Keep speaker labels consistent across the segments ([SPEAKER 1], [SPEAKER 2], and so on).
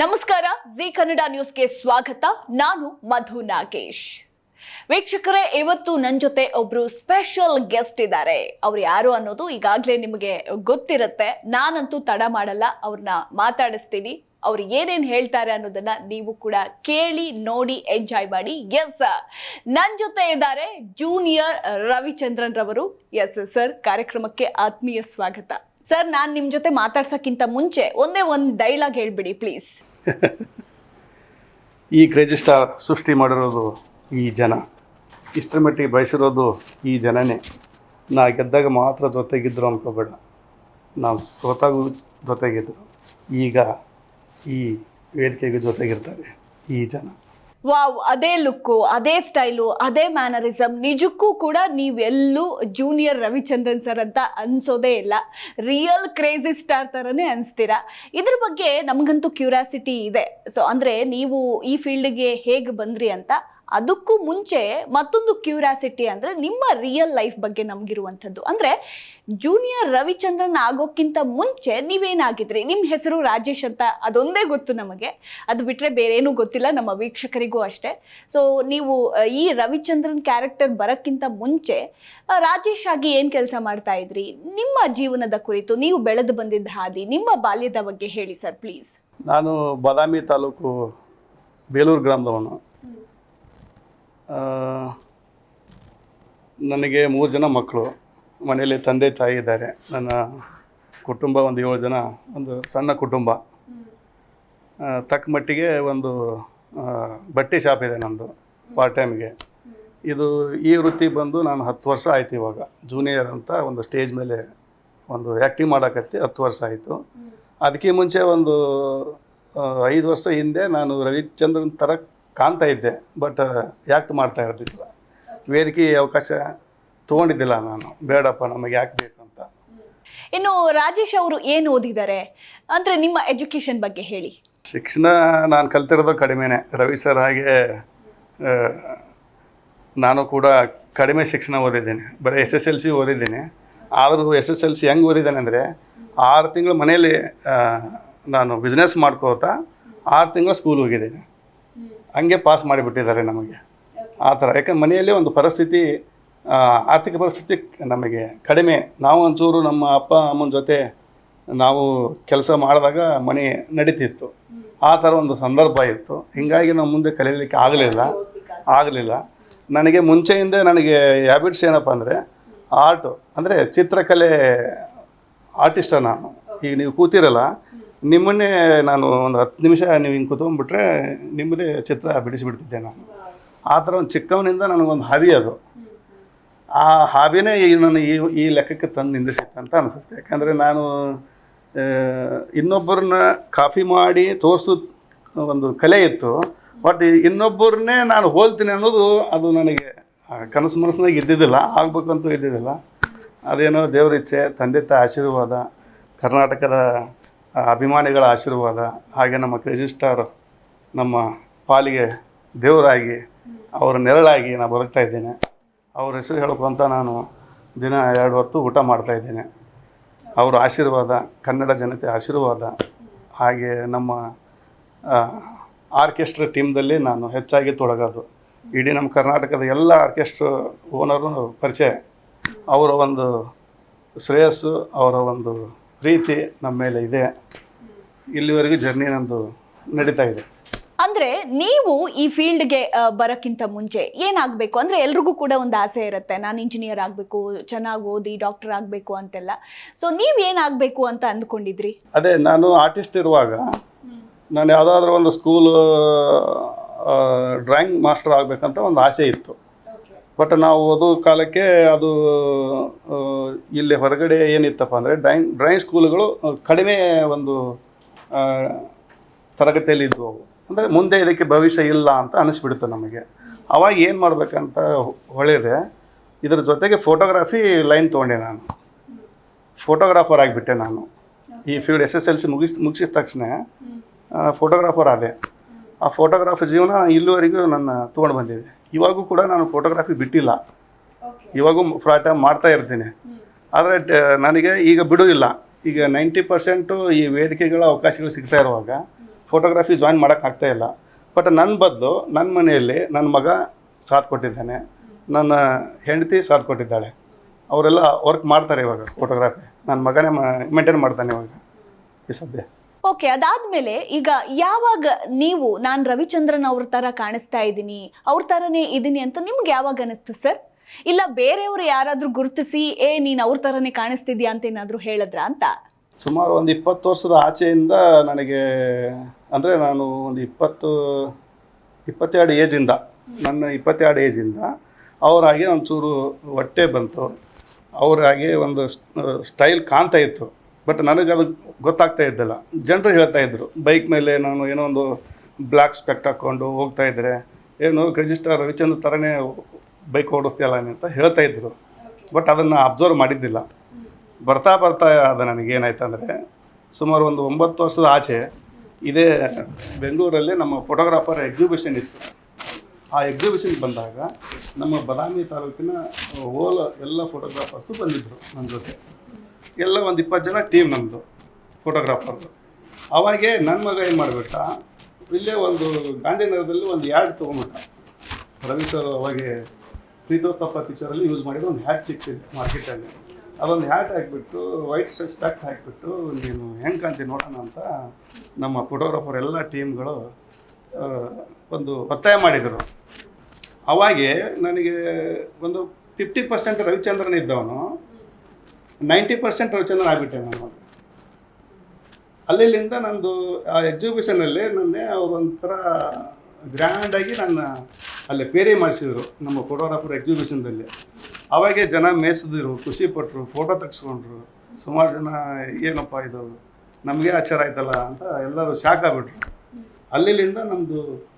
[SPEAKER 1] ನಮಸ್ಕಾರ, ಜಿ ಕನ್ನಡ ನ್ಯೂಸ್ಗೆ ಸ್ವಾಗತ. ನಾನು ಮಧು ನಾಗೇಶ್. ವೀಕ್ಷಕರೇ, ಇವತ್ತು ನನ್ನ ಜೊತೆ ಒಬ್ರು ಸ್ಪೆಷಲ್ ಗೆಸ್ಟ್ ಇದ್ದಾರೆ. ಅವ್ರು ಯಾರು ಅನ್ನೋದು ಈಗಾಗಲೇ ನಿಮಗೆ ಗೊತ್ತಿರುತ್ತೆ. ನಾನಂತೂ ತಡ ಮಾಡಲ್ಲ ಅವ್ರನ್ನ ಮಾತಾಡಿಸ್ತೀನಿ. ಅವ್ರು ಏನೇನು ಹೇಳ್ತಾರೆ ಅನ್ನೋದನ್ನ ನೀವು ಕೂಡ ಕೇಳಿ, ನೋಡಿ, ಎಂಜಾಯ್ ಮಾಡಿ. ಎಸ್ ನನ್ನ ಜೊತೆ ಇದ್ದಾರೆ ಜೂನಿಯರ್ ರವಿಚಂದ್ರನ್ ರವರು. ಎಸ್ ಸರ್ ಕಾರ್ಯಕ್ರಮಕ್ಕೆ ಆತ್ಮೀಯ ಸ್ವಾಗತ. ಸರ್ ನಾನು ನಿಮ್ಮ ಜೊತೆ ಮಾತಾಡ್ಸೋಕ್ಕಿಂತ ಮುಂಚೆ ಒಂದೇ ಒಂದು ಡೈಲಾಗ್ ಹೇಳ್ಬಿಡಿ ಪ್ಲೀಸ್
[SPEAKER 2] ಈ ಕ್ರೇಜಿ ಸೃಷ್ಟಿ ಮಾಡಿರೋದು ಈ ಜನ. ಇಷ್ಟರ ಮಟ್ಟಿಗೆ ಬಯಸಿರೋದು ಈ ಜನನೇ. ನಾ ಗೆದ್ದಾಗ ಮಾತ್ರ ಜೊತೆಗಿದ್ರು ಅನ್ಕೋಬೇಡ. ನಾವು ಸೋತಾಗೂ ಜೊತೆಗಿದ್ರು. ಈಗ ಈ ವೇದಿಕೆಗೂ ಜೊತೆಗಿರ್ತಾರೆ ಈ ಜನ.
[SPEAKER 1] ವಾವ್, ಅದೇ ಲುಕ್ಕು, ಅದೇ ಸ್ಟೈಲು, ಅದೇ ಮ್ಯಾನರಿಸಮ್ ನಿಜಕ್ಕೂ ಕೂಡ ನೀವೆಲ್ಲೂ ಜೂನಿಯರ್ ರವಿಚಂದ್ರನ್ ಸರ್ ಅಂತ ಅನ್ಸೋದೇ ಇಲ್ಲ. ರಿಯಲ್ ಕ್ರೇಜಿ ಸ್ಟಾರ್ ಥರನೇ ಅನಿಸ್ತೀರಾ? ಇದ್ರ ಬಗ್ಗೆ ನಮಗಂತೂ ಕ್ಯೂರಿಯಾಸಿಟಿ ಇದೆ. ಸೊ ಅಂದರೆ ನೀವು ಈ ಫೀಲ್ಡ್ಗೆ ಹೇಗೆ ಬಂದ್ರಿ ಅಂತ ಅದಕ್ಕೂ ಮುಂಚೆ ಮತ್ತೊಂದು ಕ್ಯೂರಿಯಾಸಿಟಿ ಅಂದರೆ ನಿಮ್ಮ ರಿಯಲ್ ಲೈಫ್ ಬಗ್ಗೆ ನಮಗಿರುವಂಥದ್ದು. ಅಂದರೆ ಜೂನಿಯರ್ ರವಿಚಂದ್ರನ್ ಆಗೋಕ್ಕಿಂತ ಮುಂಚೆ ನೀವೇನಾಗಿದ್ರಿ? ನಿಮ್ಮ ಹೆಸರು ರಾಜೇಶ್ ಅಂತ ಅದೊಂದೇ ಗೊತ್ತು ನಮಗೆ. ಅದು ಬಿಟ್ಟರೆ ಬೇರೇನೂ ಗೊತ್ತಿಲ್ಲ ನಮ್ಮ ವೀಕ್ಷಕರಿಗೂ ಅಷ್ಟೇ. ಸೊ ನೀವು ಈ ರವಿಚಂದ್ರನ್ ಕ್ಯಾರೆಕ್ಟರ್ ಬರೋಕ್ಕಿಂತ ಮುಂಚೆ ರಾಜೇಶ್ ಆಗಿ ಏನು ಕೆಲಸ ಮಾಡ್ತಾ ಇದ್ರಿ? ನಿಮ್ಮ ಜೀವನದ ಕುರಿತು ನೀವು ಬೆಳೆದು ಬಂದಿದ್ದ ಹಾದಿ, ನಿಮ್ಮ ಬಾಲ್ಯದ ಬಗ್ಗೆ ಹೇಳಿ ಸರ್ ಪ್ಲೀಸ್
[SPEAKER 2] ನಾನು ಬಾದಾಮಿ ತಾಲೂಕು ಬೇಲೂರು ಗ್ರಾಮದವನು. ನನಗೆ ಮೂರು ಜನ ಮಕ್ಕಳು. ಮನೆಯಲ್ಲಿ ತಂದೆ, ತಾಯಿ ಇದ್ದಾರೆ. ನನ್ನ ಕುಟುಂಬ ಒಂದು ಏಳು ಜನ, ಒಂದು ಸಣ್ಣ ಕುಟುಂಬ. ತಕ್ಕ ಮಟ್ಟಿಗೆ ಒಂದು ಬಟ್ಟೆ ಶಾಪ್ ಇದೆ ನಮ್ಮದು ಪಾರ್ಟ್ ಟೈಮ್ಗೆ ಇದು ಈ ವೃತ್ತಿ ಬಂದು ನಾನು ಹತ್ತು ವರ್ಷ ಆಯ್ತು ಇವಾಗ. ಜೂನಿಯರ್ ಅಂತ ಒಂದು ಸ್ಟೇಜ್ ಮೇಲೆ ಒಂದು ಆ್ಯಕ್ಟಿಂಗ್ ಮಾಡೋಕತ್ತಿ ಹತ್ತು ವರ್ಷ ಆಯಿತು. ಅದಕ್ಕೆ ಮುಂಚೆ ಒಂದು ಐದು ವರ್ಷ ಹಿಂದೆ ನಾನು ರವಿಚಂದ್ರನ್ ಥರ ಕಾಣ್ತಾ ಇದ್ದೆ ಬಟ್ ಯಾಕೆ ಮಾಡ್ತಾ ಇರ್ತಿದ್ದಿಲ್ಲ ವೇದಿಕೆ ಅವಕಾಶ ತೊಗೊಂಡಿದ್ದಿಲ್ಲ ನಾನು. ಬೇಡಪ್ಪ ನಮಗೆ ಯಾಕೆ ಬೇಕು ಅಂತ.
[SPEAKER 1] ಇನ್ನು ರಾಜೇಶ್ ಅವರು ಏನು ಓದಿದ್ದಾರೆ? ಅಂದರೆ ನಿಮ್ಮ ಎಜುಕೇಷನ್ ಬಗ್ಗೆ ಹೇಳಿ.
[SPEAKER 2] ಶಿಕ್ಷಣ ನಾನು ಕಲ್ತಿರೋದು ಕಡಿಮೆನೆ. ರವಿ ಸರ್ ಹಾಗೆ ನಾನು ಕೂಡ ಕಡಿಮೆ ಶಿಕ್ಷಣ ಓದಿದ್ದೇನೆ. ಬರೀ ಎಸ್ ಎಸ್ ಎಲ್ ಸಿ ಓದಿದ್ದೇನೆ. ಆದರೂ ಎಸ್ ಎಸ್ ಎಲ್ ಸಿ ಹೆಂಗೆ ಓದಿದ್ದೇನೆ ಅಂದರೆ ಆರು ತಿಂಗಳು ಮನೆಯಲ್ಲಿ ನಾನು ಬಿಸ್ನೆಸ್ ಮಾಡ್ಕೋತಾ ಆರು ತಿಂಗಳು ಸ್ಕೂಲ್ ಹೋಗಿದ್ದೇನೆ. ಹಂಗೆ ಪಾಸ್ ಮಾಡಿಬಿಟ್ಟಿದ್ದಾರೆ ನಮಗೆ. ಆ ಥರ. ಯಾಕಂದ್ರೆ ಮನೆಯಲ್ಲಿ ಒಂದು ಪರಿಸ್ಥಿತಿ ಆರ್ಥಿಕ ಪರಿಸ್ಥಿತಿ ನಮಗೆ ಕಡಿಮೆ. ನಾವು ಒಂಚೂರು ನಮ್ಮ ಅಪ್ಪ ಅಮ್ಮನ ಜೊತೆ ನಾವು ಕೆಲಸ ಮಾಡಿದಾಗ ಮನೆ ನಡೀತಿತ್ತು. ಆ ಥರ ಒಂದು ಸಂದರ್ಭ ಇತ್ತು. ಹೀಗಾಗಿ ನಾವು ಮುಂದೆ ಕಲೀಲಿಕ್ಕೆ ಆಗಲಿಲ್ಲ. ಆಗಲಿಲ್ಲ. ನನಗೆ ಮುಂಚೆಯಿಂದ ನನಗೆ ಹ್ಯಾಬಿಟ್ಸ್ ಏನಪ್ಪ ಅಂದರೆ ಆರ್ಟು ಅಂದರೆ ಚಿತ್ರಕಲೆ ಆರ್ಟಿಸ್ಟ ನಾನು. ಈಗ ನೀವು ಕೂತಿರಲ್ಲ ನಿಮ್ಮನ್ನೇ ನಾನು ಒಂದು ಹತ್ತು ನಿಮಿಷ ನೀವು ಹಿಂಗೆ ಕೂತ್ಕೊಂಡ್ಬಿಟ್ರೆ ನಿಮ್ಮದೇ ಚಿತ್ರ ಬಿಡಿಸಿಬಿಡ್ತಿದ್ದೆ ನಾನು. ಆ ಥರ ಒಂದು ಚಿಕ್ಕವನಿಂದ ನನಗೊಂದು ಹಾವಿ ಅದು. ಆ ಹಾವಿನೇ ಈ ನನ್ನ ಈ ಈ ಲೆಕ್ಕಕ್ಕೆ ತಂದು ನಿಂದಿಸಿತ್ತು ಅಂತ ಅನಿಸುತ್ತೆ. ಯಾಕಂದರೆ ನಾನು ಇನ್ನೊಬ್ಬರನ್ನ ಕಾಫಿ ಮಾಡಿ ತೋರಿಸೋ ಒಂದು ಕಲೆ ಇತ್ತು. ಬಟ್ ಇನ್ನೊಬ್ಬರನ್ನೇ ನಾನು ಹೋಲ್ತೀನಿ ಅನ್ನೋದು ಅದು ನನಗೆ ಕನಸು ಮನಸ್ಸಿನಾಗ ಇದ್ದಿದ್ದಿಲ್ಲ, ಆಗಬೇಕಂತೂ ಇದ್ದಿದ್ದಿಲ್ಲ. ಅದೇನೋ ದೇವ್ರ ಇಚ್ಛೆ, ತಂದೆ ತಾಯಿ ಆಶೀರ್ವಾದ, ಕರ್ನಾಟಕದ ಅಭಿಮಾನಿಗಳ ಆಶೀರ್ವಾದ, ಹಾಗೆ ನಮ್ಮ ಕ್ರೇಜಿ ಸ್ಟಾರ್ ನಮ್ಮ ಪಾಲಿಗೆ ದೇವರಾಗಿ, ಅವರ ನೆರಳಾಗಿ ನಾನು ಬದುಕ್ತಾ ಇದ್ದೇನೆ. ಅವ್ರ ಹೆಸರು ಹೇಳ್ಕೊಂತ ನಾನು ದಿನ ಎರಡು ಹೊತ್ತು ಊಟ ಮಾಡ್ತಾ ಇದ್ದೇನೆ. ಅವರ ಆಶೀರ್ವಾದ, ಕನ್ನಡ ಜನತೆ ಆಶೀರ್ವಾದ, ಹಾಗೆ ನಮ್ಮ ಆರ್ಕೆಸ್ಟ್ರಾ ಟೀಮ್ದಲ್ಲಿ ನಾನು ಹೆಚ್ಚಾಗಿ ತೊಡಗೋದು. ಇಡೀ ನಮ್ಮ ಕರ್ನಾಟಕದ ಎಲ್ಲ ಆರ್ಕೆಸ್ಟ್ರಾ ಓನರು ಪರಿಚಯ. ಅವರ ಒಂದು ಶ್ರೇಯಸ್ಸು, ಅವರ ಒಂದು ಪ್ರೀತಿ ನಮ್ಮ ಮೇಲೆ ಇದೆ. ಇಲ್ಲಿವರೆಗೂ ಜರ್ನಿ ನಂದು ನಡೀತಾ ಇದೆ.
[SPEAKER 1] ಅಂದ್ರೆ ನೀವು ಈ ಫೀಲ್ಡ್ಗೆ ಬರೋಕ್ಕಿಂತ ಮುಂಚೆ ಏನಾಗಬೇಕು? ಅಂದ್ರೆ ಎಲ್ರಿಗೂ ಕೂಡ ಒಂದು ಆಸೆ ಇರುತ್ತೆ. ನಾನು ಇಂಜಿನಿಯರ್ ಆಗಬೇಕು ಚೆನ್ನಾಗಿ ಓದಿ ಡಾಕ್ಟರ್ ಆಗಬೇಕು ಅಂತೆಲ್ಲ. ಸೊ ನೀವು ಏನಾಗಬೇಕು ಅಂತ ಅಂದ್ಕೊಂಡಿದ್ರಿ?
[SPEAKER 2] ಅದೇ ನಾನು ಆರ್ಟಿಸ್ಟ್ ಇರುವಾಗ ನಾನು ಯಾವುದಾದ್ರೂ ಒಂದು ಸ್ಕೂಲು ಡ್ರಾಯಿಂಗ್ ಮಾಸ್ಟರ್ ಆಗಬೇಕಂತ ಒಂದು ಆಸೆ ಇತ್ತು. ಬಟ್ ನಾವು ಓದೋ ಕಾಲಕ್ಕೆ ಅದು ಇಲ್ಲಿ ಹೊರಗಡೆ ಏನಿತ್ತಪ್ಪ ಅಂದರೆ ಡ್ರಾಯಿಂಗ್ ಡ್ರಾಯಿಂಗ್ ಸ್ಕೂಲ್ಗಳು ಕಡಿಮೆ ಒಂದು ತರಗತಿಯಲ್ಲಿ ಇದ್ವು ಅವು. ಅಂದರೆ ಮುಂದೆ ಇದಕ್ಕೆ ಭವಿಷ್ಯ ಇಲ್ಲ ಅಂತ ಅನಿಸ್ಬಿಡ್ತು ನಮಗೆ. ಅವಾಗ ಏನು ಮಾಡಬೇಕಂತ ಹೊಳೆದೆ, ಇದ್ರ ಜೊತೆಗೆ ಫೋಟೋಗ್ರಾಫಿ ಲೈನ್ ತೊಗೊಂಡೆ ನಾನು. ಫೋಟೋಗ್ರಾಫರ್ ಆಗಿಬಿಟ್ಟೆ ನಾನು. ಈ field S S L C ಮುಗಿಸ್, ಮುಗಿಸಿದ ತಕ್ಷಣ ಫೋಟೋಗ್ರಾಫರ್ ಆದೆ. ಆ ಫೋಟೋಗ್ರಾಫಿ ಜೀವನ ಇಲ್ಲಿವರೆಗೂ ನನ್ನ ತೊಗೊಂಡು ಬಂದಿದೆ. ಇವಾಗೂ ಕೂಡ ನಾನು ಫೋಟೋಗ್ರಾಫಿ ಬಿಟ್ಟಿಲ್ಲ. ಇವಾಗೂ ಫ್ರಾಟ ಮಾಡ್ತಾ ಇರ್ತೀನಿ. ಆದರೆ ನನಗೆ ಈಗ ಬಿಡು ಇಲ್ಲ ಈಗ ನೈಂಟಿ ಪರ್ಸೆಂಟು ಈ ವೇದಿಕೆಗಳ ಅವಕಾಶಗಳು ಸಿಗ್ತಾ ಇರುವಾಗ ಫೋಟೋಗ್ರಫಿ ಜಾಯಿನ್ ಮಾಡೋಕ್ಕಾಗ್ತಾ ಇಲ್ಲ. ಬಟ್ ನನ್ನ ಬದಲು ನನ್ನ ಮನೆಯಲ್ಲಿ ನನ್ನ ಮಗ ಸಾಥ್ ಕೊಟ್ಟಿದ್ದಾನೆ. ನನ್ನ ಹೆಂಡತಿ ಸಾಥ್ ಕೊಟ್ಟಿದ್ದಾಳೆ. ಅವರೆಲ್ಲ ವರ್ಕ್ ಮಾಡ್ತಾರೆ ಇವಾಗ ಫೋಟೋಗ್ರಾಫಿ ನನ್ನ ಮಗನೇ ಮೇಂಟೈನ್ ಮಾಡ್ತಾನೆ ಇವಾಗ ಈ ಸದ್ಯ.
[SPEAKER 1] ಓಕೆ ಅದಾದ್ಮೇಲೆ ಈಗ ಯಾವಾಗ ನೀವು, ನಾನು ರವಿಚಂದ್ರನ್ ಅವ್ರ ತರ ಕಾಣಿಸ್ತಾ ಇದ್ದೀನಿ, ಅವ್ರ ತರನೇ ಇದ್ದೀನಿ ಅಂತ ನಿಮ್ಗೆ ಯಾವಾಗ ಅನಿಸ್ತು ಸರ್ ಇಲ್ಲ ಬೇರೆಯವರು ಯಾರಾದ್ರೂ ಗುರುತಿಸಿ, ಏ, ನೀನ್ ಅವ್ರ ತರನೇ ಕಾಣಿಸ್ತಿದ್ಯಾ ಅಂತ ಏನಾದ್ರು ಹೇಳಿದ್ರ ಅಂತ?
[SPEAKER 2] ಸುಮಾರು ಒಂದು ಇಪ್ಪತ್ತು ವರ್ಷದ ಆಚೆಯಿಂದ ನನಗೆ, ಅಂದರೆ ನಾನು ಒಂದು ಇಪ್ಪತ್ತು, ಇಪ್ಪತ್ತೆರಡು ಏಜಿಂದ ನನ್ನ ಇಪ್ಪತ್ತೆರಡು ಏಜಿಂದ ಅವರಾಗೆ ಒಂಚೂರು ಹೊಟ್ಟೆ ಬಂತು. ಅವರಾಗೆ ಒಂದು ಸ್ಟೈಲ್ ಕಾಣ್ತಾ ಇತ್ತು. ಬಟ್ ನನಗೆ ಅದು ಗೊತ್ತಾಗ್ತಾ ಇದ್ದಿಲ್ಲ. ಜನರು ಹೇಳ್ತಾ ಇದ್ದರು ಬೈಕ್ ಮೇಲೆ ನಾನು ಏನೋ ಒಂದು ಬ್ಲ್ಯಾಕ್ ಸ್ಪೆಕ್ಟ್ ಹಾಕ್ಕೊಂಡು ಹೋಗ್ತಾ ಇದ್ದರೆ ಏನು ರಿಜಿಸ್ಟರ್ ರವಿಚಂದ್ರ ಥರನೇ ಬೈಕ್ ಓಡಿಸ್ತೀಯಲ್ಲ ಅಂತ ಹೇಳ್ತಾ ಇದ್ದರು ಬಟ್ ಅದನ್ನು ಅಬ್ಸರ್ವ್ ಮಾಡಿದ್ದಿಲ್ಲ. ಬರ್ತಾ ಬರ್ತಾ ಅದು ನನಗೆ ಏನಾಯ್ತು ಅಂದರೆ, ಸುಮಾರು ಒಂದು ಒಂಬತ್ತು ವರ್ಷದ ಆಚೆ ಇದೇ ಬೆಂಗಳೂರಲ್ಲಿ ನಮ್ಮ ಫೋಟೋಗ್ರಾಫರ್ ಎಕ್ಸಿಬಿಷನ್ ಇತ್ತು. ಆ ಎಕ್ಸಿಬಿಷನ್ಗೆ ಬಂದಾಗ ನಮ್ಮ ಬದಾಮಿ ತಾಲೂಕಿನ ಓಲ ಎಲ್ಲ ಫೋಟೋಗ್ರಾಫರ್ಸು ಬಂದಿದ್ದರು ನನ್ನ ಜೊತೆ. ಎಲ್ಲ ಒಂದು ಇಪ್ಪತ್ತು ಜನ ಟೀಮ್ ನಮ್ಮದು ಫೋಟೋಗ್ರಾಫರ್ದು ಅವಾಗೆ ನನ್ನ ಮಗ ಏನು ಮಾಡಿಬಿಟ್ಟ, ಇಲ್ಲೇ ಒಂದು ಗಾಂಧಿನಗರದಲ್ಲಿ ಒಂದು ಹ್ಯಾಡ್ ತೊಗೊಂಬಿಟ್ಟ ರವಿ ಸರ್ ಅವಾಗೆ ಪ್ರೀತೋಸ್ತಪ್ಪ ಪಿಕ್ಚರಲ್ಲಿ ಯೂಸ್ ಮಾಡಿದ ಒಂದು ಹ್ಯಾಟ್ ಸಿಕ್ತಿದೆ ಮಾರ್ಕೆಟಲ್ಲಿ ಅದೊಂದು ಹ್ಯಾಟ್ ಹಾಕಿಬಿಟ್ಟು ವೈಟ್ ಸ್ಪೆಕ್ಟ್ ಹಾಕಿಬಿಟ್ಟು, ನೀನು ಹೆಂಗೆ ಕಾಣ್ತೀನಿ ನೋಡೋಣ ಅಂತ ನಮ್ಮ ಫೋಟೋಗ್ರಾಫರ್ ಎಲ್ಲ ಟೀಮ್ಗಳು ಒಂದು ಒತ್ತಾಯ ಮಾಡಿದರು. ಅವಾಗೆ ನನಗೆ ಒಂದು ಫಿಫ್ಟಿ ಪರ್ಸೆಂಟ್ ರವಿಚಂದ್ರನ್ ಇದ್ದವನು ನೈಂಟಿ ಪರ್ಸೆಂಟ್ ರವಿಚಂದ್ರನ್ ಆಗಿಬಿಟ್ಟೆ ನಾನು ಅಲ್ಲಿಂದ ನಂದು, ಆ ಎಕ್ಸಿಬಿಷನಲ್ಲಿ ನನ್ನೇ ಅವರೊಂಥರ ಗ್ರ್ಯಾಂಡಾಗಿ ನನ್ನ ಅಲ್ಲಿ ಪೇರಿ ಮಾಡಿಸಿದ್ರು, ನಮ್ಮ ಫೋಟೋಗ್ರಾಫರ್ ಎಕ್ಸಿಬಿಷನ್ದಲ್ಲಿ ಅವಾಗೆ ಜನ ಮೇಯಿಸಿದ್ರು, ಖುಷಿ ಪಟ್ಟರು ಫೋಟೋ ತೆಗ್ಸ್ಕೊಂಡ್ರು. ಸುಮಾರು ಜನ, ಏನಪ್ಪ ಇದು? ನಮಗೆ ಆಚಾರ ಆಯ್ತಲ್ಲ? ಅಂತ ಎಲ್ಲರೂ ಶಾಕ್ ಆಗಿಬಿಟ್ರು. ಅಲ್ಲಿಂದ ನಮ್ಮದು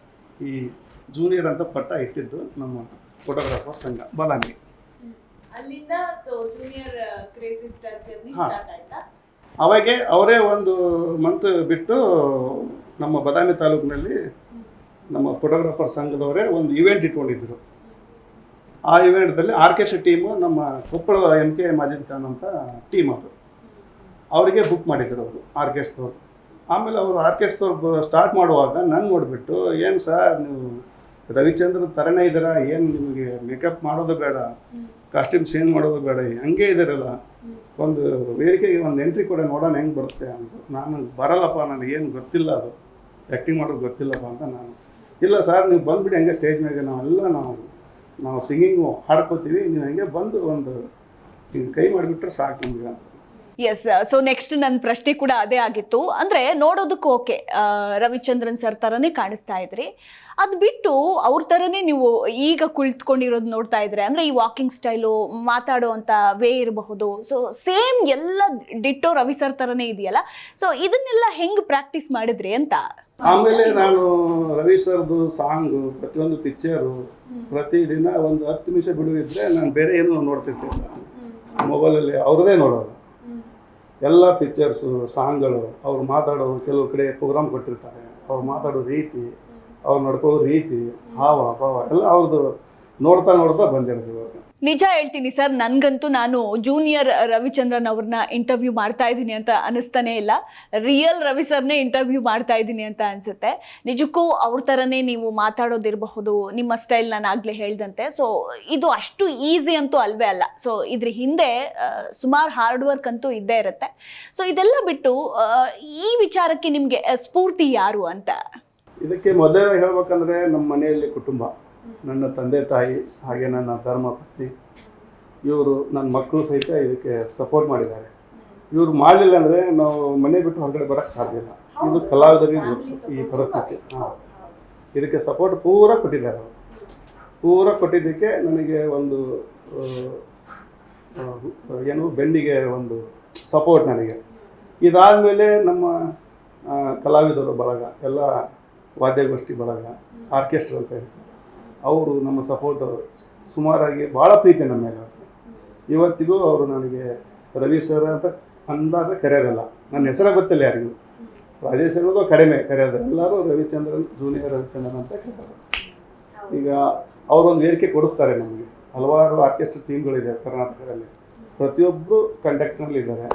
[SPEAKER 2] ಈ ಜೂನಿಯರ್ ಅಂತ ಪಟ್ಟ ಇಟ್ಟಿದ್ದು ನಮ್ಮ ಫೋಟೋಗ್ರಾಫರ್ ಸಂಘ ಬಲಾಮಿ
[SPEAKER 1] ಅಲ್ಲಿಂದ so junior crazy star journey
[SPEAKER 2] ಹಾ.
[SPEAKER 1] ಸ್ಟಾರ್ಟ್ ಆಯ್ತಾ?
[SPEAKER 2] ಅವಾಗೆ ಅವರೇ ಒಂದು ಮಂತ್ ಬಿಟ್ಟು ನಮ್ಮ ಬದಾಮಿ ತಾಲೂಕಿನಲ್ಲಿ ನಮ್ಮ ಫೋಟೋಗ್ರಾಫರ್ ಸಂಘದವರೇ ಒಂದು ಇವೆಂಟ್ ಇಟ್ಕೊಂಡಿದ್ರು. ಆ ಇವೆಂಟ್ದಲ್ಲಿ ಆರ್ಕೆಸ್ಟ್ರಾ ಟೀಮು ನಮ್ಮ ಕೊಪ್ಪಳದ ಎಂ ಕೆ ಮಾಜಿದ್ ಖಾನ್ ಅಂತ ಟೀಮ್ ಅದು. ಅವರಿಗೆ ಬುಕ್ ಮಾಡಿದ್ರು ಅವರು ಆರ್ಕೆಸ್ಟ್ರವ್ರು ಆಮೇಲೆ ಅವರು ಆರ್ಕೆಸ್ಟ್ರವ್ರು ಸ್ಟಾರ್ಟ್ ಮಾಡುವಾಗ ನಾನು ನೋಡಿಬಿಟ್ಟು ಏನು ಸರ್ ನೀವು ರವಿಚಂದ್ರ ಥರನೇ ಇದ್ದೀರಾ? ಏನು ನಿಮಗೆ ಮೇಕಪ್ ಮಾಡೋದು ಬೇಡ? ಕಾಸ್ಟ್ಯೂಮ್ ಚೇಂಜ್ ಮಾಡೋದು ಬೇಡ. ಹಂಗೆ ಇದಾರಲ್ಲ. ಒಂದು ವೇದಿಕೆಗೆ ಒಂದು ಎಂಟ್ರಿ ಕೂಡ ನೋಡೋಣ ಹೆಂಗೆ ಬರುತ್ತೆ ಅಂತ. ನಾನು ಬರಲ್ಲಪ್ಪ ಏನು ಗೊತ್ತಿಲ್ಲ ಅದು. ಆ್ಯಕ್ಟಿಂಗ್ ಮಾಡೋದು ಗೊತ್ತಿಲ್ಲಪ್ಪ ಅಂತ ನಾನು. ಇಲ್ಲ ಸರ್, ನೀವು ಬಂದುಬಿಡಿ ಹಂಗೆ ಸ್ಟೇಜ್ ಮೇಲೆ ನಾವೆಲ್ಲ ನಾವು ನಾವು ಸಿಂಗಿಂಗು ಹಾಡ್ಕೋತೀವಿ. ನೀವು ಹಂಗೆ ಬಂದು ಒಂದು ಹಿಂಗೆ ಕೈ ಮಾಡಿಬಿಟ್ರೆ ಸಾಕು ನಮ್ಗೆ.
[SPEAKER 1] ಎಸ್ ಸೊ ನೆಕ್ಸ್ಟ್ ನನ್ನ ಪ್ರಶ್ನೆ ಕೂಡ ಅದೇ ಆಗಿತ್ತು. ಅಂದ್ರೆ ನೋಡೋದಕ್ಕೂ ಓಕೆ ರವಿಚಂದ್ರನ್ ಸರ್ ತರನೇ ಕಾಣಿಸ್ತಾ ಇದ್ರಿ. ಅದ್ ಬಿಟ್ಟು ಅವ್ರ ತರನೇ ನೀವು ಈಗ ಕುಳಿತುಕೊಂಡಿರೋದು ನೋಡ್ತಾ ಇದ್ರೆ ಅಂದ್ರೆ ಈ ವಾಕಿಂಗ್ ಸ್ಟೈಲು ಮಾತಾಡೋ ಅಂತ ವೇ ಇರಬಹುದು. ಸೊ ಸೇಮ್ ಎಲ್ಲ ಡಿಟ್ಟೋ ರವಿ ಸರ್ ತರನೇ ಇದೆಯಲ್ಲ? ಸೊ ಇದನ್ನೆಲ್ಲ ಹೆಂಗ್ ಪ್ರಾಕ್ಟೀಸ್ ಮಾಡಿದ್ರಿ ಅಂತ?
[SPEAKER 2] ಆಮೇಲೆ ನಾನು ರವಿ ಸರ್ದು ಸಾಂಗ್ ಪ್ರತಿಯೊಂದು ಪಿಕ್ಚರು ಪ್ರತಿದಿನ ಒಂದು ಹತ್ತು ನಿಮಿಷ ಬಿಡುವಿದ್ರೆ ನಾನು ಬೇರೆ ಏನು ನೋಡ್ತಿರ್ತಿಲ್ಲ ಮೊಬೈಲಲ್ಲಿ ಅವ್ರದೇ ನೋಡೋದು. ಎಲ್ಲ ಪಿಕ್ಚರ್ಸು ಸಾಂಗ್ಗಳು ಅವ್ರು ಮಾತಾಡೋ ಕೆಲವು ಕಡೆ ಪ್ರೋಗ್ರಾಮ್ ಕೊಟ್ಟಿರ್ತಾರೆ. ಅವ್ರು ಮಾತಾಡೋ ರೀತಿ ಅವ್ರು ನಡ್ಕೊಳ್ಳೋ ರೀತಿ ಹಾವ ಭಾವ ಎಲ್ಲ ಅವ್ರದ್ದು ನೋಡ್ತಾ ನೋಡ್ತಾ ಬಂದಿರೋದು ಇವಾಗ.
[SPEAKER 1] ನಿಜ ಹೇಳ್ತೀನಿ ಸರ್, ನನಗಂತೂ ನಾನು ಜೂನಿಯರ್ ರವಿಚಂದ್ರನ್ ಅವ್ರನ್ನ ಇಂಟರ್ವ್ಯೂ ಮಾಡ್ತಾ ಇದ್ದೀನಿ ಅಂತ ಅನಿಸ್ತಾನೆ ಇಲ್ಲ. ರಿಯಲ್ ರವಿ ಸರ್ನೇ ಇಂಟರ್ವ್ಯೂ ಮಾಡ್ತಾ ಇದ್ದೀನಿ ಅಂತ ಅನಿಸುತ್ತೆ. ನಿಜಕ್ಕೂ ಅವ್ರ ಥರನೇ ನೀವು ಮಾತಾಡೋದಿರಬಹುದು, ನಿಮ್ಮ ಸ್ಟೈಲ್ ನಾನು ಆಗಲೇ ಹೇಳ್ದಂತೆ. ಸೊ ಇದು ಅಷ್ಟು ಈಸಿ ಅಂತೂ ಅಲ್ವೇ ಅಲ್ಲ. ಸೊ ಇದ್ರ ಹಿಂದೆ ಸುಮಾರು ಹಾರ್ಡ್ ವರ್ಕ್ ಅಂತೂ ಇದ್ದೇ ಇರುತ್ತೆ. ಸೊ ಇದೆಲ್ಲ ಬಿಟ್ಟು ಈ ವಿಚಾರಕ್ಕೆ ನಿಮಗೆ ಸ್ಫೂರ್ತಿ ಯಾರು ಅಂತ?
[SPEAKER 2] ಇದಕ್ಕೆ ಮೊದಲೇ ಹೇಳಬೇಕಂದ್ರೆ ನಮ್ಮ ಮನೆಯಲ್ಲಿ ಕುಟುಂಬ. ನನ್ನ ತಂದೆ ತಾಯಿ ಹಾಗೆ ನನ್ನ ಧರ್ಮಪತ್ನಿ ಇವರು ನನ್ನ ಮಕ್ಕಳು ಸಹಿತ ಇದಕ್ಕೆ ಸಪೋರ್ಟ್ ಮಾಡಿದ್ದಾರೆ. ಇವರು ಮಾಡಲಿಲ್ಲ ಅಂದರೆ ನಾವು ಮನೆ ಬಿಟ್ಟು ಹೊರಗಡೆ ಬರೋಕ್ಕೆ ಸಾಧ್ಯ ಇಲ್ಲ. ಇದು ಕಲಾವಿದರಿಗೆ ಗೊತ್ತು ಈ ಪರಿಸ್ಥಿತಿ. ಹಾಂ. ಇದಕ್ಕೆ ಸಪೋರ್ಟ್ ಪೂರ ಕೊಟ್ಟಿದ್ದಾರೆ ಅವರು. ಪೂರ ಕೊಟ್ಟಿದ್ದಕ್ಕೆ ನನಗೆ ಒಂದು ಏನು ಬೆನ್ನಿಗೆ ಒಂದು ಸಪೋರ್ಟ್ ನನಗೆ. ಇದಾದಮೇಲೆ ನಮ್ಮ ಆ, ಕಲಾವಿದರು ಬಳಗ ಎಲ್ಲ ವಾದ್ಯಗೋಷ್ಠಿ ಬಳಗ ಆರ್ಕೆಸ್ಟ್ರಾ ಅಂತ ಇರ್ತಾರೆ ಅವರು ನಮ್ಮ ಸಪೋರ್ಟ್ ಸುಮಾರಾಗಿ ಭಾಳ ಪ್ರೀತಿ ನಮ್ಮ ಮೇಲೆ. ಇವತ್ತಿಗೂ ಅವರು ನನಗೆ ರವಿ ಸರ್ ಅಂತ ಅಂದಾಗ ಕರೆಯೋದಲ್ಲ ನನ್ನ ಹೆಸರೇ ಗೊತ್ತಿಲ್ಲ ಯಾರಿಗೂ. ರಾಜೇಶ್ ಅನ್ನೋದು ಕಡಿಮೆ ಕರೆಯೋದು ಎಲ್ಲರೂ ರವಿಚಂದ್ರನ್ ಜೂನಿಯರ್ ರವಿಚಂದ್ರನ್ ಅಂತ ಕರೆಯೋದು ಈಗ ಅವರೊಂದು ವೇದಿಕೆ ಕೊಡಿಸ್ತಾರೆ ನಮಗೆ. ಹಲವಾರು ಆರ್ಕೆಸ್ಟ್ರಾ ಟೀಮ್ಗಳಿದೆ ಕರ್ನಾಟಕದಲ್ಲಿ. ಪ್ರತಿಯೊಬ್ಬರು ಕಂಡಕ್ಟ್ನಲ್ಲಿ ಇದ್ದಾರೆ.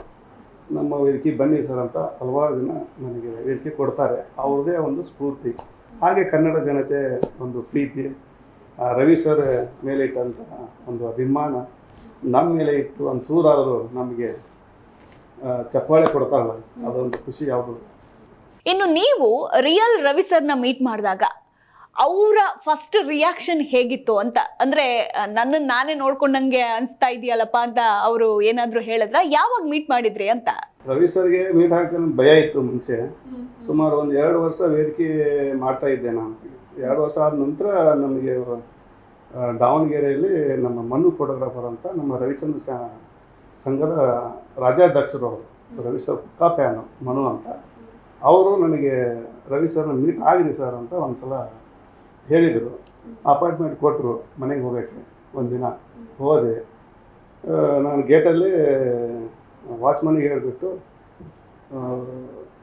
[SPEAKER 2] ನಮ್ಮ ವೇದಿಕೆ ಬನ್ನಿ ಸರ್ ಅಂತ ಹಲವಾರು ಜನ ನನಗೆ ವೇದಿಕೆ ಕೊಡ್ತಾರೆ. ಅವ್ರದ್ದೇ ಒಂದು ಸ್ಫೂರ್ತಿ. ಹಾಗೆ ಕನ್ನಡ ಜನತೆ ಒಂದು ಪ್ರೀತಿ. ರವಿ ಸರ್ ಮೇಲೆ ಇಟ್ಟಂಥ ಒಂದು ಅಭಿಮಾನ ನಮ್ಮ ಮೇಲೆ ಇಟ್ಟು ಒಂಚೂರಾದರೂ ನಮಗೆ ಚಪ್ಪಾಳೆ ಕೊಡ್ತಾರಲ್ಲ ಅದೊಂದು ಖುಷಿ ಯಾವುದು.
[SPEAKER 1] ಇನ್ನು ನೀವು ರಿಯಲ್ ರವಿ ಸರ್ನ ಮೀಟ್ ಮಾಡಿದಾಗ ಅವರ ಫಸ್ಟ್ ರಿಯಾಕ್ಷನ್ ಹೇಗಿತ್ತು ಅಂತ? ಅಂದ್ರೆ ನನ್ನ ನಾನೇ ನೋಡ್ಕೊಂಡಂಗೆ ಅನಿಸ್ತಾ ಇದೆಯಲ್ಲಪ್ಪ ಅಂತ ಅವರು ಏನಾದ್ರು ಹೇಳಿದ್ರ? ಯಾವಾಗ ಮೀಟ್ ಮಾಡಿದ್ರಿ ಅಂತ?
[SPEAKER 2] ರವಿ ಸರ್ಗೆ ಮೀಟ್ ಹಾಕೋಣ ಭಯ ಇತ್ತು ಮುಂಚೆ. ಸುಮಾರು ಒಂದು ಎರಡು ವರ್ಷ ವೇದಿಕೆ ಮಾಡ್ತಾ ಇದ್ದೆ ನಾನು. ಎರಡು ವರ್ಷ ಆದ ನಂತರ ನಮಗೆ ದಾವಣಗೆರೆಯಲ್ಲಿ ನಮ್ಮ ಮಣ್ಣು ಫೋಟೋಗ್ರಾಫರ್ ಅಂತ ನಮ್ಮ ರವಿಚಂದ್ರ ಸ- ಸಂಘದ ರಾಜ್ಯಾಧ್ಯಕ್ಷರು ಅವರು ರವಿ ಸರ್ ಕಾಪ್ಯಾನು ಮನು ಅಂತ. ಅವರು ನನಗೆ ರವಿ ಸರ್ನ ಮೀಟ್ ಆಗಿದೆ ಸರ್ ಅಂತ ಒಂದು ಸಲ ಹೇಳಿದರು. ಅಪಾಯಿಂಟ್ಮೆಂಟ್ ಕೊಟ್ಟರು ಮನೆಗೆ ಹೋಗೋಕ್ಕೆ ಒಂದಿನ ಹೋದೆ. ಆ, ನಾನು ಗೇಟಲ್ಲಿ ವಾಚ್ಮನ್ಗೆ ಹೇಳಿಬಿಟ್ಟು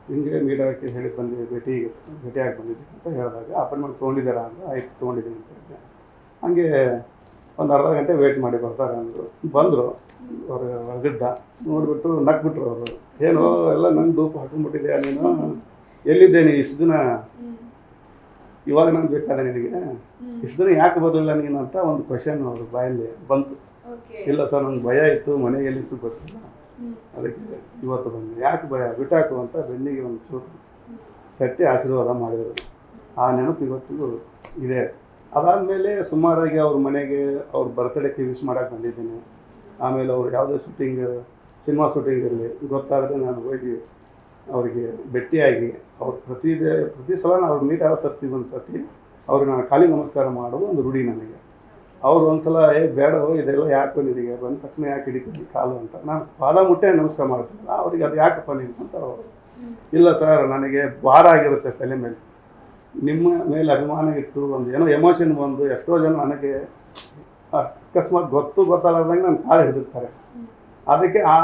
[SPEAKER 2] ಹಿಂಗೆ ಮೀಡಾಕ್ಕೆ ಹೇಳಿ ಬಂದಿದೆ ಭೇಟಿ ಭೇಟಿಯಾಗಿ ಬಂದಿದ್ದೆ ಅಂತ ಹೇಳಿದಾಗ ಅಪಾಯಿಂಟ್ಮೆಂಟ್ ತೊಗೊಂಡಿದ್ದಾರಾ? ಅಂತ ಆಯ್ತು ತೊಗೊಂಡಿದ್ದೀನಿ ಅಂತ ಹೇಳಿದೆ. ಹಂಗೆ ಒಂದು ಅರ್ಧ ಗಂಟೆ ವೇಟ್ ಮಾಡಿ ಬರ್ತಾರೆ ಅಂದರು. ಬಂದರು ಅವರು ಹೊರಗಿದ್ದ ನೋಡಿಬಿಟ್ಟು ನಕ್ಬಿಟ್ರು ಅವರು. ಏನು ಎಲ್ಲ ನಂಗೆ ದೂಪ ಹಾಕೊಂಡ್ಬಿಟ್ಟಿದ್ಯಾ ನೀನು? ಎಲ್ಲಿದ್ದೆ ನೀನು ಇಷ್ಟು ದಿನ? ಇವಾಗ ನಾನು ಬೇಕಾದ ನಿನಗೆ. ಇಷ್ಟು ದಿನ ಯಾಕೆ ಬರಲಿಲ್ಲ ನೀನು? ಅಂತ ಒಂದು ಕ್ವಶನ್ ಅವರು ಬಾಯಲ್ಲಿ ಬಂತು. ಇಲ್ಲ ಸರ್ ನಂಗೆ ಭಯ ಇತ್ತು ಮನೆಯಲ್ಲಿ ಎಲ್ಲಿತ್ತು ಗೊತ್ತಿಲ್ಲ. ಅದಕ್ಕೆ ಇವತ್ತು ಬಂದು ಯಾಕೆ ಭಯ? ಬಿಟ್ಟಾಕು ಅಂತ ಬೆನ್ನಿಗೆ ಒಂದು ಚೂರು ತಟ್ಟಿ ಆಶೀರ್ವಾದ ಮಾಡಿದರು. ಆ ನೆನಪು ಇವತ್ತಿಗೂ ಇದೆ. ಅದಾದಮೇಲೆ ಸುಮಾರಾಗಿ ಅವ್ರ ಮನೆಗೆ ಅವ್ರ ಬರ್ತ್ಡೇಗೆ ವಿಶ್ ಮಾಡೋಕೆ ಬಂದಿದ್ದೀನಿ. ಆಮೇಲೆ ಅವ್ರು ಯಾವುದೇ ಶೂಟಿಂಗ್ ಸಿನಿಮಾ ಶೂಟಿಂಗ್ ಇರಲಿ, ಗೊತ್ತಾದರೆ ನಾನು ಹೋಗಿ ಅವರಿಗೆ ಭೇಟಿಯಾಗಿ ಅವ್ರು ಪ್ರತಿ ಪ್ರತಿ ಸಲ ಅವ್ರು ಮೀಟ್ ಆದ ಸರ್ತಿ ಒಂದು ಸರ್ತಿ ಅವ್ರಿಗೆ ನಾನು ಖಾಲಿ ನಮಸ್ಕಾರ ಮಾಡೋದು ಒಂದು ರೂಢಿ ನನಗೆ. ಅವ್ರು ಒಂದ್ಸಲ, ಏ, ಬೇಡ, ಇದೆಲ್ಲ ಯಾಕೆ ನಿನಗೆ ಬಂದ ತಕ್ಷಣ ಯಾಕೆ ಹಿಡಿತೀನಿ ಕಾಲು? ಅಂತ. ನಾನು ಪಾದ ಮುಟ್ಟೆ ನಮಸ್ಕಾರ ಮಾಡ್ತೀನಿ. ಅವ್ರಿಗೆ ಅದು ಯಾಕಪ್ಪ ನೀನು ಅಂತ ಅವರು ಇಲ್ಲ ಸರ್, ನನಗೆ ಭಾರ ಆಗಿರುತ್ತೆ ತಲೆ ಮೇಲೆ. ನಿಮ್ಮ ಮೇಲೆ ಅಭಿಮಾನ ಇಟ್ಟು ಒಂದು ಏನೋ ಎಮೋಷನ್ ಬಂದು ಎಷ್ಟೋ ಜನ ನನಗೆ ಅಕಸ್ಮಾತ್ ಗೊತ್ತು ಗೊತ್ತಾಗದಂಗೆ ನನ್ನ ಕಾಲು ಹಿಡಿದಿರ್ತಾರೆ. ಅದಕ್ಕೆ ಆ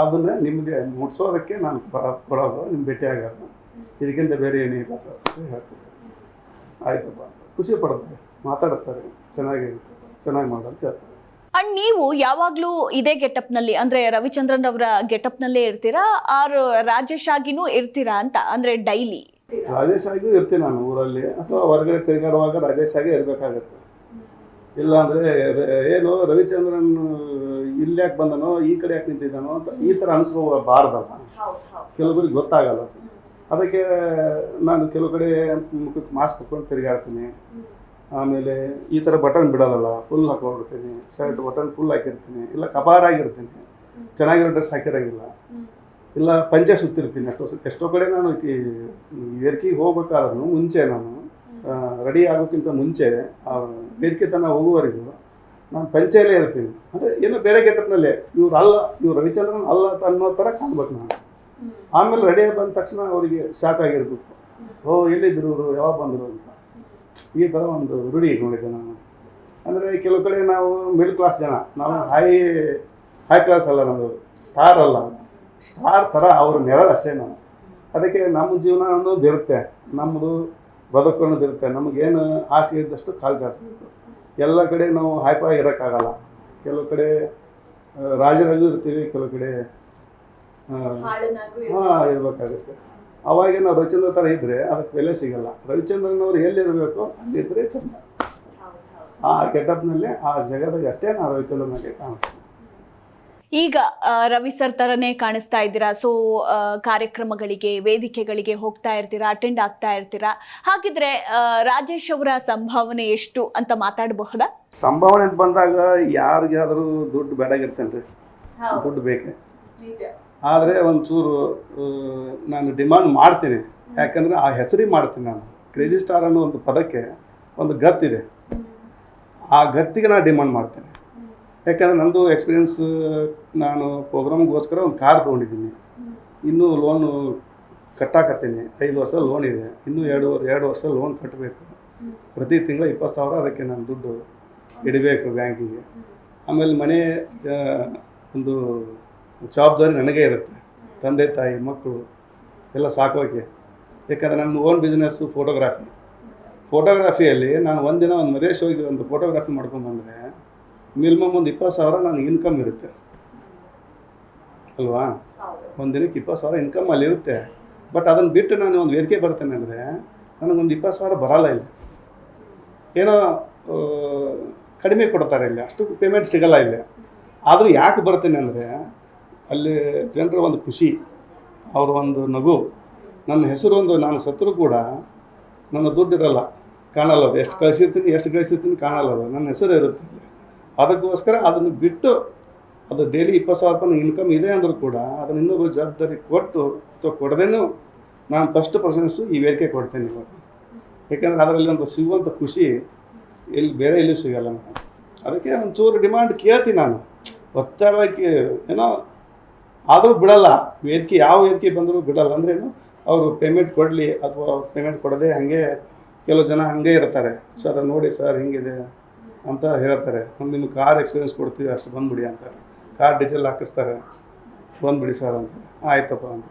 [SPEAKER 2] ಅದನ್ನ ನಿಮಗೆ ಮುಟ್ಸೋದಕ್ಕೆ ನಾನು ಕೊಡೋದು ನಿಮ್ಮ ಭೇಟಿ ಆಗೋದು ಇದಕ್ಕಿಂತ ಬೇರೆ ಏನಿಲ್ಲ ಸರ್ ಹೇಳ್ತೀನಿ ಆಯಿತಪ್ಪ ಖುಷಿ ಪಡ್ತಾರೆ. ಮಾತಾಡಿಸ್ತಾರೆ. ಚೆನ್ನಾಗಿರುತ್ತೆ ಚೆನ್ನಾಗಿ ಮಾಡು ಅಂತ ಹೇಳ್ತಾರೆ.
[SPEAKER 1] ಅಂಡ್ ನೀವು ಯಾವಾಗಲೂ ಇದೇ ಗೆಟಪ್ನಲ್ಲಿ ಅಂದ್ರೆ ರವಿಚಂದ್ರನ್ ಅವರ ಗೆಟಪ್ ನಲ್ಲೇ ಇರ್ತೀರಾ? ಆರ್ ರಾಜೇಶ್ ಆಗಿನೂ ಇರ್ತೀರಾ ಅಂತ ಅಂದ್ರೆ ಡೈಲಿ?
[SPEAKER 2] ರಾಜೇಶ್ ಆಗಿಯೂ ಇರ್ತೀನಿ ನಾನು ಊರಲ್ಲಿ. ಅಥವಾ ಹೊರಗಡೆ ತಿರುಗಾಡುವಾಗ ರಾಜೇಶ್ ಆಗಿ ಇರಬೇಕಾಗತ್ತೆ. ಇಲ್ಲ ಅಂದರೆ ಏನು ರವಿಚಂದ್ರನ್ ಇಲ್ಲಿ ಯಾಕೆ ಬಂದನೋ ಈ ಕಡೆ ಯಾಕೆ ನಿಂತಿದ್ದಾನೋ ಅಂತ ಈ ಥರ ಅನಿಸ್ಕೋಬಾರ್ದಲ್ಲ ಕೆಲವರಿಗೆ ಗೊತ್ತಾಗಲ್ಲ. ಅದಕ್ಕೆ ನಾನು ಕೆಲವು ಕಡೆ ಮುಖಕ್ಕೆ ಮಾಸ್ಕ್ ಹಾಕೊಂಡು ತಿರುಗಾಡ್ತೀನಿ. ಆಮೇಲೆ ಈ ಥರ ಬಟನ್ ಬಿಡೋದಲ್ಲ ಫುಲ್ ಹಾಕೊಂಡಿರ್ತೀನಿ ಶರ್ಟ್ ಬಟನ್ ಫುಲ್ ಹಾಕಿರ್ತೀನಿ. ಇಲ್ಲ ಕಪಾರಾಗಿರ್ತೀನಿ ಚೆನ್ನಾಗಿರೋ ಡ್ರೆಸ್ ಹಾಕಿರೋಂಗಿಲ್ಲ. ಇಲ್ಲ ಪಂಚೆ ಸುತ್ತಿರ್ತೀನಿ. ಎಷ್ಟೋ ಸ- ಎಷ್ಟೋ ಕಡೆ ನಾನು ವೇದಿಕೆಗೆ ಹೋಗ್ಬೇಕಾದ್ರೂ ಮುಂಚೆ ನಾನು ರೆಡಿ ಆಗೋಕ್ಕಿಂತ ಮುಂಚೆ ಆ ವೇದಿಕೆ ತನಕ ಹೋಗುವವರೆಗೂ ನಾನು ಪಂಚೆಯಲ್ಲೇ ಇರ್ತೀನಿ. ಅಂದರೆ ಏನೋ ಬೇರೆ ಗೆಟಪ್ನಲ್ಲೇ ಇವ್ರು ಅಲ್ಲ ಇವ್ರು ರವಿಚಂದ್ರನ್ ಅಲ್ಲ ಅಂತ ಅನ್ನೋ ಥರ ಕಾಣ್ಬೇಕು ನಾನು. ಆಮೇಲೆ ರೆಡಿ ಬಂದ ತಕ್ಷಣ ಅವರಿಗೆ ಶಾಕ್ ಆಗಿರ್ಬೇಕು. ಓ ಎಲ್ಲಿದ್ರು ಇವರು? ಯಾವಾಗ ಬಂದರು ಅಂತ. ಈ ಥರ ಒಂದು ರೂಢಿ ಇಟ್ಕೊಂಡಿದ್ದೆ ನಾನು. ಅಂದರೆ ಕೆಲವು ಕಡೆ ನಾವು ಮಿಡ್ಲ್ ಕ್ಲಾಸ್ ಜನ ನಾವು ಹೈ ಹೈ ಕ್ಲಾಸ್ ಅಲ್ಲ ನಮ್ಮದು ಸ್ಟಾರ್ ಅಲ್ಲ. ಸ್ಟಾರ್ ಥರ ಅವರು ನೆರಳು ಅಷ್ಟೇ ನಾನು ಅದಕ್ಕೆ ನಮ್ಮ ಜೀವನ ಅನ್ನೋದು ಇರುತ್ತೆ ನಮ್ಮದು ಬದುಕು ಅನ್ನೋದು ಇರುತ್ತೆ ನಮಗೇನು ಆಸೆ ಇದ್ದಷ್ಟು ಕಾಲು ಜಾಸ್ತಿ ಎಲ್ಲ ಕಡೆ ನಾವು ಹೈಪಾಗಿ ಇಡೋಕ್ಕಾಗಲ್ಲ. ಕೆಲವು ಕಡೆ ರಾಜರಾಗೂ ಇರ್ತೀವಿ ಕೆಲವು ಕಡೆ ಹಾಂ ಇರಬೇಕಾಗುತ್ತೆ. ಅವಾಗ ನಾವು ರವಿಚಂದ್ರ ಥರ ಇದ್ದರೆ ಅದಕ್ಕೆ ಬೆಲೆ ಸಿಗಲ್ಲ. ರವಿಚಂದ್ರನ್ ಅವರು ಎಲ್ಲಿರಬೇಕು ಅಲ್ಲಿದ್ದರೆ ಚಂದ. ಆ ಗೆಟಪ್ನಲ್ಲಿ ಆ ಜಗದಾಗ ಅಷ್ಟೇ ನಾವು ರವಿಚಂದ್ರನಾಗೆ ಕಾಣಿಸ್ತೀವಿ
[SPEAKER 1] ಈಗ ರವಿ ಸರ್ ತರನೇ ಕಾಣಿಸ್ತಾ ಇದ್ದೀರಾ? ಸೊ ಕಾರ್ಯಕ್ರಮಗಳಿಗೆ ವೇದಿಕೆಗಳಿಗೆ ಹೋಗ್ತಾ ಇರ್ತೀರಾ? ಅಟೆಂಡ್ ಆಗ್ತಾ ಇರ್ತೀರಾ? ಹಾಗಿದ್ರೆ ರಾಜೇಶ್ ಅವರ ಸಂಭಾವನೆ ಎಷ್ಟು ಅಂತ ಮಾತಾಡಬಹುದಾ?
[SPEAKER 2] ಸಂಭಾವನೆ ಅಂತ ಬಂದಾಗ ಯಾರಿಗಾದರೂ ದುಡ್ಡು ಬೇಡಾಗಿರ್ತೇನೆ ರೀ ದುಡ್ಡು ಬೇಕೆ ಆದರೆ ಒಂಚೂರು ನಾನು ಡಿಮಾಂಡ್ ಮಾಡ್ತೀನಿ. ಯಾಕಂದರೆ ಆ ಹೆಸರಿಗೆ ಮಾಡ್ತೀನಿ ನಾನು. ಕ್ರೇಜಿ ಸ್ಟಾರ್ ಅನ್ನೋ ಒಂದು ಪದಕ್ಕೆ ಒಂದು ಗತ್ತಿದೆ ಆ ಗತ್ತಿಗೆ ನಾನು ಡಿಮಾಂಡ್ ಮಾಡ್ತೇನೆ. ಯಾಕಂದರೆ ನಂದು ಎಕ್ಸ್ಪೀರಿಯನ್ಸ್ ನಾನು ಪ್ರೋಗ್ರಾಮ್ಗೋಸ್ಕರ ಒಂದು ಕಾರ್ ತೊಗೊಂಡಿದ್ದೀನಿ. ಇನ್ನೂ ಲೋನು ಕಟ್ಟಾಕತ್ತೀನಿ. ಐದು ವರ್ಷ ಲೋನ್ ಇದೆ. ಇನ್ನೂ ಎರಡು ಎರಡು ವರ್ಷ ಲೋನ್ ಕಟ್ಟಬೇಕು ಪ್ರತಿ ತಿಂಗಳ ಇಪ್ಪತ್ತು ಸಾವಿರ ಅದಕ್ಕೆ ನಾನು ದುಡ್ಡು ಇಡಬೇಕು ಬ್ಯಾಂಕಿಗೆ. ಆಮೇಲೆ ಮನೆ ಒಂದು ಜವಾಬ್ದಾರಿ ನನಗೇ ಇರುತ್ತೆ. ತಂದೆ ತಾಯಿ ಮಕ್ಕಳು ಎಲ್ಲ ಸಾಕೋಕೆ ಯಾಕಂದರೆ ನನ್ನ ಓನ್ ಬಿಸ್ನೆಸ್ಸು ಫೋಟೋಗ್ರಾಫಿ ಫೋಟೋಗ್ರಾಫಿಯಲ್ಲಿ ನಾನು ಒಂದಿನ ಒಂದು ಮದುವೆ ಹೋಗಿ ಒಂದು ಫೋಟೋಗ್ರಾಫಿ ಮಾಡ್ಕೊಂಡ್ಬಂದರೆ ಮಿನಿಮಮ್ ಒಂದು ಇಪ್ಪತ್ತು ಸಾವಿರ ನನಗೆ ಇನ್ಕಮ್ ಇರುತ್ತೆ. ಅಲ್ವಾ? ಒಂದು ದಿನಕ್ಕೆ ಇಪ್ಪತ್ತು ಸಾವಿರ ಇನ್ಕಮ್ ಅಲ್ಲಿ ಇರುತ್ತೆ. ಬಟ್ ಅದನ್ನು ಬಿಟ್ಟು ನಾನು ಒಂದು ವೇದಿಕೆ ಬರ್ತೇನೆ ಅಂದರೆ ನನಗೊಂದು ಇಪ್ಪತ್ತು ಸಾವಿರ ಬರಲ್ಲ ಇಲ್ಲಿ. ಏನೋ ಕಡಿಮೆ ಕೊಡ್ತಾರೆ ಇಲ್ಲಿ. ಅಷ್ಟು ಪೇಮೆಂಟ್ ಸಿಗಲ್ಲ ಇಲ್ಲಿ. ಆದರೂ ಯಾಕೆ ಬರ್ತೀನಿ ಅಂದರೆ ಅಲ್ಲಿ ಜನರ ಒಂದು ಖುಷಿ, ಅವರ ಒಂದು ನಗು. ನನ್ನ ಹೆಸರು ಒಂದು, ನಾನು ಸತ್ರು ಕೂಡ ನನ್ನ ದುಡ್ಡು ಇರಲ್ಲ, ಕಾಣಲ್ಲ ಅದು. ಎಷ್ಟು ಕಳಿಸಿರ್ತೀನಿ ಎಷ್ಟು ಕಳಿಸಿರ್ತೀನಿ ಕಾಣಲ್ಲ ಅದು. ನನ್ನ ಹೆಸರು ಇರುತ್ತೆ ಅದಕ್ಕೋಸ್ಕರ ಅದನ್ನು ಬಿಟ್ಟು ಅದು ಡೈಲಿ ಇಪ್ಪತ್ತು ಸಾವಿರ ರೂಪಾಯಿ ಇನ್ಕಮ್ ಇದೆ ಅಂದರೂ ಕೂಡ ಅದನ್ನು ಇನ್ನೊಬ್ಬರು ಜವಾಬ್ದಾರಿ ಕೊಟ್ಟು ಅಥವಾ ಕೊಡದೇನು ನಾನು ಫಸ್ಟ್ ಪರ್ಸನ್ಸು ಈ ವೇದಿಕೆ ಕೊಡ್ತೇನೆ ಇವಾಗ. ಯಾಕೆಂದರೆ ಅದರಲ್ಲಿ ಒಂದು ಸಿಗುವಂಥ ಖುಷಿ ಎಲ್ಲಿ ಬೇರೆ ಎಲ್ಲೂ ಸಿಗಲ್ಲ ನಾನು ಅದಕ್ಕೆ ಒಂಚೂರು ಡಿಮ್ಯಾಂಡ್ ಕೇಳ್ತೀನಿ ನಾನು. ಒತ್ತಾಯವಾಗಿ ಏನೋ ಆದರೂ ಬಿಡಲ್ಲ. ವೇದಿಕೆ ಯಾವ ವೇದಿಕೆ ಬಂದರೂ ಬಿಡಲ್ಲ. ಅಂದ್ರೇನು? ಅವರು ಪೇಮೆಂಟ್ ಕೊಡಲಿ ಅಥವಾ ಪೇಮೆಂಟ್ ಕೊಡದೆ ಹಾಗೆ ಕೆಲವು ಜನ ಹಾಗೆ ಇರ್ತಾರೆ. ಸರ್, ನೋಡಿ ಸರ್, ಹಿಂಗಿದೆ ಅಂತ ಹೇಳ್ತಾರೆ. ಒಂದು ನಿಮ್ಗೆ ಕಾರ್ ಎಕ್ಸ್ಪೀರಿಯನ್ಸ್ ಕೊಡ್ತೀವಿ, ಅಷ್ಟು ಬಂದ್ಬಿಡಿ ಅಂತಾರೆ ಕಾರ್ ಡೀಸೆಲ್ ಹಾಕಿಸ್ತಾರೆ. ಬಂದ್ಬಿಡಿ ಸರ್ ಅಂತ. ಆಯ್ತಪ್ಪ ಅಂತ.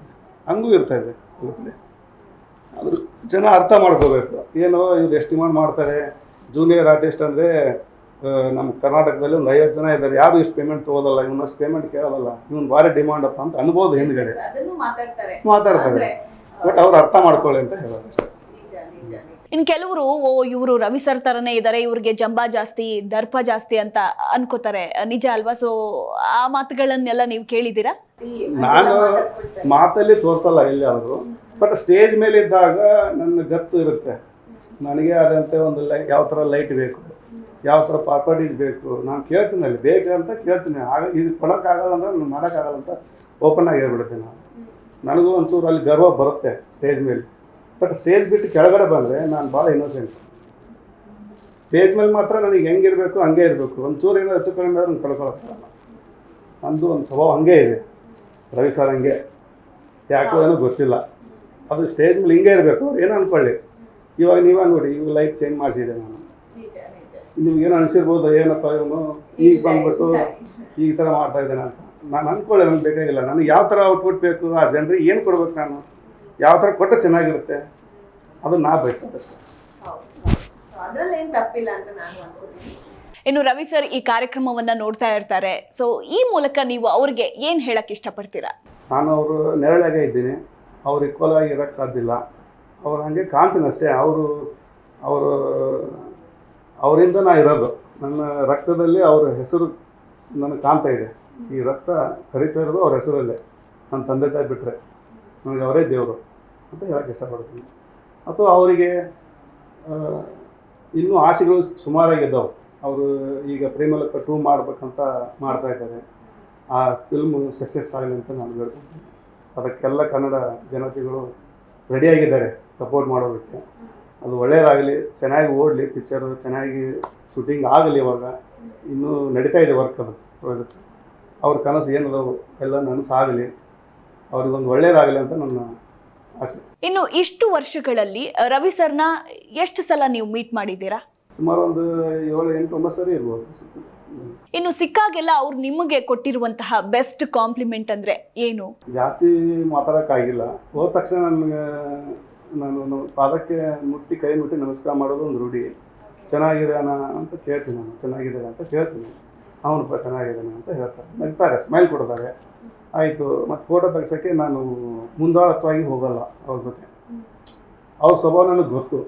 [SPEAKER 2] ಹಂಗೂ ಇರ್ತಾ ಇದೆ ಅದರಲ್ಲಿ ಆದರೂ ಜನ ಅರ್ಥ ಮಾಡ್ಕೋಬೇಕು. ಏನೋ ಇವ್ರು ಎಷ್ಟು ಡಿಮಾಂಡ್ ಮಾಡ್ತಾರೆ. ಜೂನಿಯರ್ ಆರ್ಟಿಸ್ಟ್ ಅಂದರೆ ನಮ್ಮ ಕರ್ನಾಟಕದಲ್ಲಿ ಒಂದು ಐವತ್ತು ಜನ ಇದ್ದಾರೆ. ಯಾರು ಇಷ್ಟು ಪೇಮೆಂಟ್ ತಗೋದಲ್ಲ? ಇವನು ಅಷ್ಟು ಪೇಮೆಂಟ್ ಕೇಳೋದಲ್ಲ. ಇವ್ನು ಭಾರಿ ಡಿಮಾಂಡ್ ಅಪ್ಪ ಅಂತ ಅನ್ಬೋದು ಹಿಂದ್ಗಡೆ
[SPEAKER 1] ಅದನ್ನು ಮಾತಾಡ್ತಾರೆ.
[SPEAKER 2] ಮಾತಾಡ್ತಾರೆ. ಬಟ್ ಅವ್ರು ಅರ್ಥ ಮಾಡ್ಕೊಳ್ಳಿ ಅಂತ ಹೇಳೋದು. ಅಷ್ಟೇ.
[SPEAKER 1] ಇನ್ ಕೆಲವರು ಓ ಇವರು ರವಿ ಸರ್ ತರನೇ ಇದ್ದಾರೆ ಇವ್ರಿಗೆ ಜಂಬಾ ಜಾಸ್ತಿ ದರ್ಪ ಜಾಸ್ತಿ ಅಂತ ಅನ್ಕೋತಾರೆ. ನಿಜ ಅಲ್ವಾ? ಸೊ ಆ ಮಾತುಗಳನ್ನೆಲ್ಲ ನೀವು ಕೇಳಿದ್ದೀರಾ?
[SPEAKER 2] ನಾನು ಮಾತಲ್ಲಿ ತೋರಿಸಲ್ಲ ಎಲ್ಲಿ ಅವರು ಬಟ್ ಸ್ಟೇಜ್ ಮೇಲೆ ಇದ್ದಾಗ ನನ್ನ ಗತ್ತು ಇರುತ್ತೆ. ನನಗೆ ಆದಂತೆ ಒಂದು ಲೈ ಯಾವ ಥರ ಲೈಟ್ ಬೇಕು. ಯಾವ ಥರ ಪ್ರಾಪರ್ಟೀಸ್ ಬೇಕು, ನಾನು ಕೇಳ್ತೀನಿ ಅಲ್ಲಿ ಬೇಕು ಅಂತ ಕೇಳ್ತೀನಿ. ಆಗ ಇದು ಕೊಡೋಕ್ಕಾಗಲ್ಲ ಅಂದ್ರೆ ನಾನು ಮಾಡೋಕ್ಕಾಗಲ್ಲ ಅಂತ ಓಪನ್ ಆಗಿ ಹೇಳ್ಬಿಡ್ತೀನಿ ನಾನು. ನನಗೂ ಒಂಚೂರು ಅಲ್ಲಿ ಗರ್ವ ಬರುತ್ತೆ ಸ್ಟೇಜ್ ಮೇಲೆ. ಬಟ್ ಸ್ಟೇಜ್ ಬಿಟ್ಟು ಕೆಳಗಡೆ ಬಂದರೆ ನಾನು ಭಾಳ ಇನ್ನೋಸೆಂಟ್ ಸ್ಟೇಜ್ ಮೇಲೆ ಮಾತ್ರ ನನಗೆ ಹೆಂಗಿರಬೇಕು ಹಂಗೆ ಇರಬೇಕು. ಒಂಚೂರು ಏನೋ ಹೆಚ್ಚು ಕಡಿಮೆ ಆದ್ರೆ ಕಳ್ಕೊಳಕ್ಕಾಗಲ್ಲ ನಂದು ಒಂದು ಸ್ವಭಾವ ಹಂಗೆ ಇದೆ. ರವಿ ಸರ್ ಹಂಗೆ. ಯಾಕೋ ಏನೋ ಗೊತ್ತಿಲ್ಲ. ಅದು ಸ್ಟೇಜ್ ಮೇಲೆ ಹಿಂಗೆ ಇರಬೇಕು. ಅವ್ರು ಏನು ಅಂದ್ಕೊಳ್ಳಿ ಇವಾಗ ನೀವೇ ನೋಡಿ ಇವು ಲೈಟ್ ಚೇಂಜ್ ಮಾಡಿಸಿದೆ ನಾನು ನಿಮ್ಗೇನು ಅನಿಸಿರ್ಬೋದು ಏನಪ್ಪ ಇವನು? ಈಗ ಬಂದ್ಬಿಟ್ಟು ಈ ಥರ ಮಾಡ್ತಾ ಇದ್ದಾನೆ ಅಂತ. ನಾನು ಅನ್ಕೊಳ್ಳೆ ನನಗೆ ಬೇಕಾಗಿಲ್ಲ. ನನಗೆ ಯಾವ ಥರ ಔಟ್ಪುಟ್ ಬೇಕು ಆ ಜನರಿಗೆ ಏನು ಕೊಡ್ಬೇಕು ನಾನು? ಯಾವ ಥರ ಕೊಟ್ಟರೆ ಚೆನ್ನಾಗಿರುತ್ತೆ? ಅದು ನಾ
[SPEAKER 3] ತಪ್ಪಿಲ್ಲ ಅಂತ ನಾನು ಅನ್ಕೋತೀನಿ
[SPEAKER 1] ಇನ್ನು ರವಿ ಸರ್ ಈ ಕಾರ್ಯಕ್ರಮವನ್ನ ನೋಡ್ತಾ ಇರ್ತಾರೆ. ಸೊ ಈ ಮೂಲಕ ನೀವು ಅವ್ರಿಗೆ ಏನು ಹೇಳಕ್ ಇಷ್ಟಪಡ್ತೀರಾ?
[SPEAKER 2] ನಾನು ಅವರು ನೆರಳಾಗೆ ಇದ್ದೀನಿ. ಅವ್ರು ಈಕ್ವಲ್ ಆಗಿ ಇರೋಕ್ಕೆ ಸಾಧ್ಯ ಇಲ್ಲ. ಅವ್ರು ಹಾಗೆ ಕಾಣ್ತೀನಿ ಅಷ್ಟೇ. ಅವರು ಅವರು ಅವರಿಂದ ನಾ ಇರೋದು. ನನ್ನ ರಕ್ತದಲ್ಲಿ ಅವರ ಹೆಸರು ನನಗೆ ಕಾಣ್ತಾ ಇದೆ. ಈ ರಕ್ತ ಕರಿತಾ ಇರೋದು ಅವ್ರ ಹೆಸರಲ್ಲೇ. ನನ್ನ ತಂದೆ ತಾಯಿ ಬಿಟ್ಟರೆ ನನಗೆ ಅವರೇ ದೇವರು ಅಂತ ಹೇಳಕ್ಕೆ ಇಷ್ಟಪಡ್ತೀನಿ. ಅಥವಾ ಅವರಿಗೆ ಇನ್ನೂ ಆಸೆಗಳು ಸುಮಾರಾಗಿದ್ದಾವೆ. ಅವರು ಈಗ ಪ್ರೇಮಲಕ್ಕ ಟೂ ಮಾಡಬೇಕಂತ ಮಾಡ್ತಾ ಇದ್ದಾರೆ. ಆ ಫಿಲ್ಮ್ ಸಕ್ಸಸ್ ಆಗಲಿ ಅಂತ ನಾನು ಹೇಳ್ತೀನಿ ಅದಕ್ಕೆಲ್ಲ ಕನ್ನಡ ಜನತೆಗಳು ರೆಡಿಯಾಗಿದ್ದಾರೆ ಸಪೋರ್ಟ್ ಮಾಡೋದಕ್ಕೆ. ಅದು ಒಳ್ಳೆಯದಾಗಲಿ ಚೆನ್ನಾಗಿ ಓಡಲಿ ಪಿಕ್ಚರ್ ಚೆನ್ನಾಗಿ ಶೂಟಿಂಗ್ ಆಗಲಿ ಇವಾಗ ಇನ್ನೂ ನಡೀತಾ ಇದೆ ವರ್ಕ್ ಅದು ಪ್ರಾಜೆಕ್ಟ್ ಅವ್ರ ಕನಸು ಏನದವು ಎಲ್ಲ ನನಸಾಗಲಿ ಅವ್ರಿಗೊಂದು ಒಳ್ಳೇದಾಗಲಿ ಅಂತ ನನ್ನ ಆಸೆ.
[SPEAKER 1] ಇನ್ನು ಇಷ್ಟು ವರ್ಷಗಳಲ್ಲಿ ರವಿ ಸರ್ನ ಎಷ್ಟು ಸಲ ನೀವು ಮೀಟ್ ಮಾಡಿದ್ದೀರಾ?
[SPEAKER 2] ಸುಮಾರು ಒಂದು ಏಳು ಎಂಟು ಒಂಬತ್ತು ಸರಿ ಇರ್ಬೋದು.
[SPEAKER 1] ಇನ್ನು ಸಿಕ್ಕಾಗೆಲ್ಲ ಅವ್ರು ನಿಮಗೆ ಕೊಟ್ಟಿರುವಂತಹ ಬೆಸ್ಟ್ ಕಾಂಪ್ಲಿಮೆಂಟ್ ಅಂದ್ರೆ ಏನು?
[SPEAKER 2] ಜಾಸ್ತಿ ಮಾತಾಡೋಕ್ಕಾಗಿಲ್ಲ. ಹೋದ ತಕ್ಷಣ ನನಗೆ ನಾನು ಪಾದಕ್ಕೆ ಮುಟ್ಟಿ ಕೈ ಮುಟ್ಟಿ ನಮಸ್ಕಾರ ಮಾಡೋದು ಒಂದು ರೂಢಿ. ಚೆನ್ನಾಗಿದ್ದಾನ ಅಂತ ಕೇಳ್ತೀನಿ ನಾನು. ಚೆನ್ನಾಗಿದೆ ಅಂತ ಕೇಳ್ತೀನಿ ಅವನಪ್ಪ ಚೆನ್ನಾಗಿದ್ದಾನೆ ಅಂತ ಹೇಳ್ತಾರೆ. ನಗ್ತಾರೆ ಸ್ಮೈಲ್ ಕೊಡ್ತಾರೆ. ಆಯಿತು ಮತ್ತು ಫೋಟೋ ತೆಗ್ಸೋಕ್ಕೆ ನಾನು ಮುಂದಾಳತ್ವಾಗಿ ಹೋಗಲ್ಲ ಅವ್ರ ಜೊತೆ. ಅವ್ರ ಸ್ವಭಾವ ನನಗೆ ಗೊತ್ತು.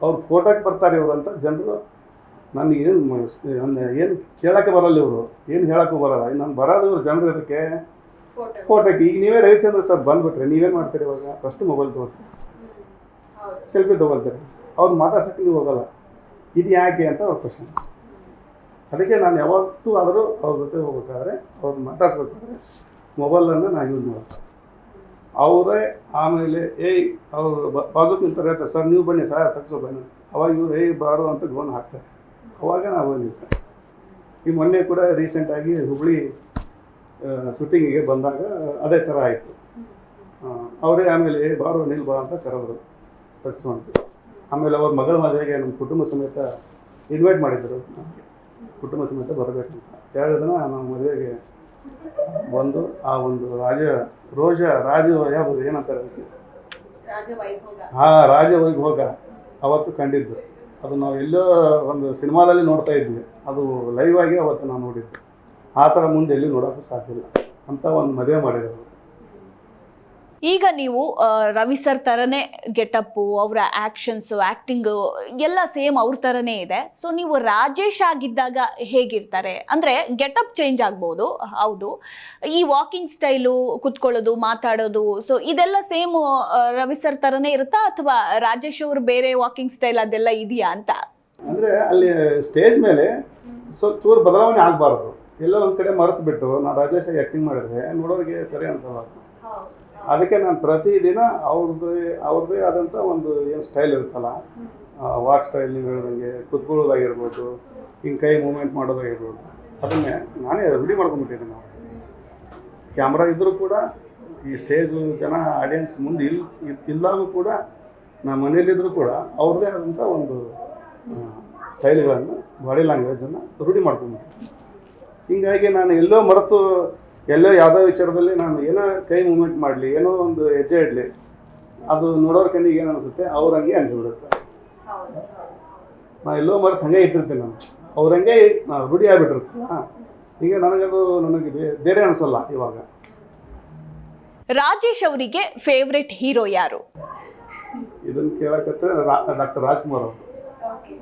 [SPEAKER 2] ಅವ್ರು ಫೋಟೋಕ್ಕೆ ಬರ್ತಾರೆ ಇವರು ಅಂತ ಜನರು ನನಗೆ ಏನು ಏನು ಕೇಳೋಕ್ಕೆ ಬರಲ್ಲ ಇವರು. ಏನು ಹೇಳೋಕ್ಕೂ ಬರಲ್ಲ. ನಾನು ಬರೋದು ಇವ್ರು ಜನರು ಇದಕ್ಕೆ
[SPEAKER 3] ಫೋಟೋ
[SPEAKER 2] ಫೋಟೋಕ್ಕೆ ಈಗ ನೀವೇ ರವಿಚಂದ್ರ ಸರ್ ಬಂದುಬಿಟ್ರೆ ನೀವೇನು ಮಾಡ್ತೀರಿ ಇವಾಗ? ಫಸ್ಟ್ ಮೊಬೈಲ್
[SPEAKER 3] ಹೌದು
[SPEAKER 2] ಸೆಲ್ಫಿ ತೊಗೊಳ್ತಾರೆ. ಅವ್ರು ಮಾತಾಡ್ಸಕ್ಕೆ ನೀವು ಹೋಗಲ್ಲ. ಇದು ಯಾಕೆ ಅಂತ ಅವ್ರ ಕ್ವಶನ್ ಅದಕ್ಕೆ ನಾನು ಯಾವತ್ತೂ ಆದರೂ ಅವ್ರ ಜೊತೆ ಹೋಗ್ಬೇಕಾದ್ರೆ ಅವ್ರು ಮಾತಾಡ್ಸ್ಬೇಕಾದ್ರೆ ಮೊಬೈಲನ್ನು ನಾನು ಯೂಸ್ ಮಾಡ್ತಾರೆ ಅವರೇ ಆಮೇಲೆ, ಏಯ್, ಅವರು ಬಾಜು ನಿಂತಾರೆ ಹೇಳ್ತಾರೆ ಸರ್, ನೀವು ಬನ್ನಿ, ಸರ್, ತಗ್ಸೋ, ಬನ್ನಿ. ಅವಾಗ ಇವ್ರು, ಏಯ್, ಬಾರೋ ಅಂತ ಗೋನ್ ಹಾಕ್ತಾರೆ. ಅವಾಗ ನಾವು ನಿಲ್ತೇವೆ ಈ ಮೊನ್ನೆ ಕೂಡ ರೀಸೆಂಟಾಗಿ ಹುಬ್ಳಿ ಶೂಟಿಂಗಿಗೆ ಬಂದಾಗ ಅದೇ ಥರ ಆಯಿತು. ಅವರೇ ಆಮೇಲೆ ಬಾರು ಬಾರೋ ನಿಲ್ ಬಾ ಅಂತ ಕರೆದ್ರು. ತಗ್ಸ್ಕೊಂಡು ಆಮೇಲೆ ಅವ್ರ ಮಗಳ ಮದುವೆಗೆ ನಮ್ಮ ಕುಟುಂಬ ಸಮೇತ ಇನ್ವೈಟ್ ಮಾಡಿದ್ರು. ಕುಟುಂಬ ಸಮೇತ ಬರಬೇಕಂತ ಎರಡು ದಿನ ನಮ್ಮ ಮದುವೆಗೆ ಬಂದು ಆ ಒಂದು ರಾಜ ರೋಜ ರಾಜ ಯಾವುದು ಏನಂತಾರೆ ಅದಕ್ಕೆ?
[SPEAKER 3] ರಾಜ ವೈಭೋಗ.
[SPEAKER 2] ಆ ರಾಜ ವೈಭೋಗ ಅವತ್ತು ಕಂಡಿದ್ದು. ಅದು ನಾವು ಎಲ್ಲೋ ಒಂದು ಸಿನಿಮಾದಲ್ಲಿ ನೋಡ್ತಾ ಇದ್ವಿ. ಅದು ಲೈವ್ ಆಗಿ ಅವತ್ತು ನಾವು ನೋಡಿದ್ದು. ಆ ಥರ ಮುಂದೆ ಎಲ್ಲಿ ನೋಡೋಕ್ಕೂ ಸಾಧ್ಯ ಇಲ್ಲ. ಅಂತ ಒಂದು ಮದುವೆ ಮಾಡಿರೋದು
[SPEAKER 1] ಈಗ ನೀವು ರವಿ ಸರ್ ತರನೇ ಗೆಟಪ್ಪು ಅವರ ಆ್ಯಕ್ಷನ್ಸು ಆ್ಯಕ್ಟಿಂಗು ಎಲ್ಲ ಸೇಮ್ ಅವ್ರ ಥರನೇ ಇದೆ. ಸೊ ನೀವು ರಾಜೇಶ್ ಆಗಿದ್ದಾಗ ಹೇಗಿರ್ತಾರೆ? ಅಂದರೆ ಗೆಟಪ್ ಚೇಂಜ್ ಆಗ್ಬೋದು ಹೌದು. ಈ ವಾಕಿಂಗ್ ಸ್ಟೈಲು ಕುತ್ಕೊಳ್ಳೋದು ಮಾತಾಡೋದು ಸೊ ಇದೆಲ್ಲ ಸೇಮ್ ರವಿ ಸರ್ ಥರನೇ ಇರುತ್ತಾ? ಅಥವಾ ರಾಜೇಶ್ ಅವರು ಬೇರೆ ವಾಕಿಂಗ್ ಸ್ಟೈಲ್ ಅದೆಲ್ಲ ಇದೆಯಾ ಅಂತ?
[SPEAKER 2] ಅಂದ್ರೆ ಅಲ್ಲಿ ಸ್ಟೇಜ್ ಮೇಲೆ ಸ್ವಲ್ಪ ಚೂರು ಬದಲಾವಣೆ ಆಗಬಾರ್ದು. ಎಲ್ಲ ಒಂದು ಕಡೆ ಮರೆತು ಬಿಟ್ಟು ನಾನು ರಾಜೇಶ್ ಆ್ಯಕ್ಟಿಂಗ್ ಮಾಡಿದ್ರೆ ನೋಡೋರಿಗೆ ಸರಿ ಅನ್ಸಲ್ಲ ಅದು. ಅದಕ್ಕೆ ನಾನು ಪ್ರತಿದಿನ ಅವ್ರದ್ದು, ಅವ್ರದ್ದೇ ಆದಂಥ ಒಂದು ಏನು ಸ್ಟೈಲ್ ಇರುತ್ತಲ್ಲ ವಾಕ್ ಸ್ಟೈಲ್ ನೀವು ಹೇಳ್ದಂಗೆ, ಕುತ್ಕೊಳ್ಳೋದಾಗಿರ್ಬೋದು, ಹಿಂಗೆ ಕೈ ಮೂಮೆಂಟ್ ಮಾಡೋದಾಗಿರ್ಬೋದು, ಅದನ್ನೇ ನಾನೇ ರೆಡಿ ಮಾಡ್ಕೊಂಡ್ಬಿಟ್ಟಿದ್ದೀನಿ ನಾವು ಕ್ಯಾಮ್ರಾ ಇದ್ದರೂ ಕೂಡ ಈ ಸ್ಟೇಜು ಜನ ಆಡಿಯನ್ಸ್ ಮುಂದೆ ಇಲ್, ಇಲ್- ಇಲ್ಲಾಗೂ ಕೂಡ ನಮ್ಮ ಮನೇಲಿದ್ದರೂ ಕೂಡ ಅವ್ರದ್ದೇ ಆದಂಥ ಒಂದು ಸ್ಟೈಲ್ಗಳನ್ನು ಬಾಡಿ ಲ್ಯಾಂಗ್ವೇಜನ್ನು ರೂಢಿ ಮಾಡ್ಕೊಂಡ್ಬಿಟ್ಟಿದ್ದೀನಿ. ಹಿಂಗಾಗಿ ನಾನು ಎಲ್ಲೋ ಮರೆತು ಎಲ್ಲೋ ಯಾವುದೋ ವಿಚಾರದಲ್ಲಿ ನಾನು ಏನೋ ಕೈ ಮೂಮೆಂಟ್ ಮಾಡಲಿ ಏನೋ ಒಂದು ಹೆಜ್ಜೆ ಇಡಲಿ ಅದು ನೋಡೋರ ಕಣ್ಣಿಗೆ ಏನು ಅನಿಸುತ್ತೆ? ಅವ್ರಂಗೆ ಹಂಗೆ ನಾನು ನಾ ಎಲ್ಲೋ ಮರೆತು ಹಂಗೆ ಇಟ್ಟಿರ್ತೀನಿ ನಾನು. ಅವ್ರಂಗೆ ರೂಢಿ ನಾ ರೂಢಿ ಆಗ್ಬಿಟ್ಟಿರ್ತಲ್ಲ ಈಗ ನನಗದು ನನಗೆ ಬೇ- ಬೇರೆ ಅನಿಸಲ್ಲ ಇವಾಗ.
[SPEAKER 1] ರಾಜೇಶ್ ಅವರಿಗೆ ಫೇವ್ರೆಟ್ ಹೀರೋ ಯಾರು?
[SPEAKER 2] ಇದನ್ನು ಕೇಳಕತ್ತೆ ಡಾಕ್ಟರ್ ರಾಜ್ಕುಮಾರ್ ಅವರು.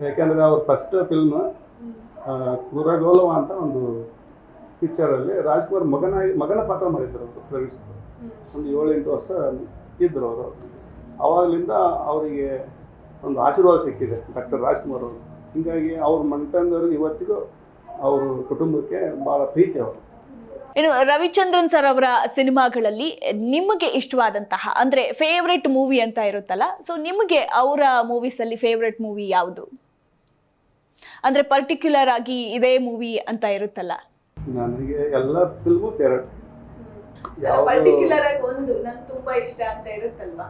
[SPEAKER 2] ಯಾಕೆಂದರೆ ಅವ್ರ ಫಸ್ಟ್ ಫಿಲ್ಮ್ ಕುರಗೋಲವ ಅಂತ ಒಂದು ಪಿಕ್ಚರಲ್ಲಿ ರಾಜ್ಕುಮಾರ್ ಮಗನಾಗಿ ಮಗನ ಪಾತ್ರ ಮಾಡಿದ್ರು ಅವರು ಪ್ರವೇಶ್ ಒಂದು ಏಳೆಂಟು ವರ್ಷ ಇದ್ದರು ಅವರು. ಅವಾಗಲಿಂದ ಅವರಿಗೆ ಒಂದು ಆಶೀರ್ವಾದ ಸಿಕ್ಕಿದೆ ಡಾಕ್ಟರ್ ರಾಜ್ಕುಮಾರ್ ಅವರು. ಹೀಗಾಗಿ ಅವ್ರ ಮನೆತನದವರು ಇವತ್ತಿಗೂ ಅವ್ರ ಕುಟುಂಬಕ್ಕೆ ಭಾಳ ಪ್ರೀತಿ ಅವರು.
[SPEAKER 1] ಇನ್ನು ರವಿಚಂದ್ರನ್ ಸರ್ ಅವರ ಸಿನಿಮಾಗಳಲ್ಲಿ ನಿಮಗೆ ಇಷ್ಟವಾದಂತಹ ಅಂದ್ರೆ ಫೇವ್ರೆಟ್ ಮೂವಿ ಅಂತ ಇರುತ್ತಲ್ಲ ಸೊ ನಿಮಗೆ ಅವರ ಮೂವೀಸ್ ಅಲ್ಲಿ ಫೇವ್ರೆಟ್ ಮೂವಿ ಯಾವುದು? ಅಂದ್ರೆ ಪರ್ಟಿಕ್ಯುಲರ್ ಆಗಿ ಇದೇ ಮೂವಿ ಅಂತ ಇರುತ್ತಲ್ಲ.
[SPEAKER 2] ನನಗೆ ಎಲ್ಲ ಫಿಲ್ಮು ಫೇವ್ರೆಟ್
[SPEAKER 3] ಪರ್ಟಿಕ್ಯುಲರ್ ಆಗಿ ಒಂದು ನಂಗೆ ತುಂಬಾ ಇಷ್ಟ ಅಂತ ಇರುತ್ತಲ್ವಾ?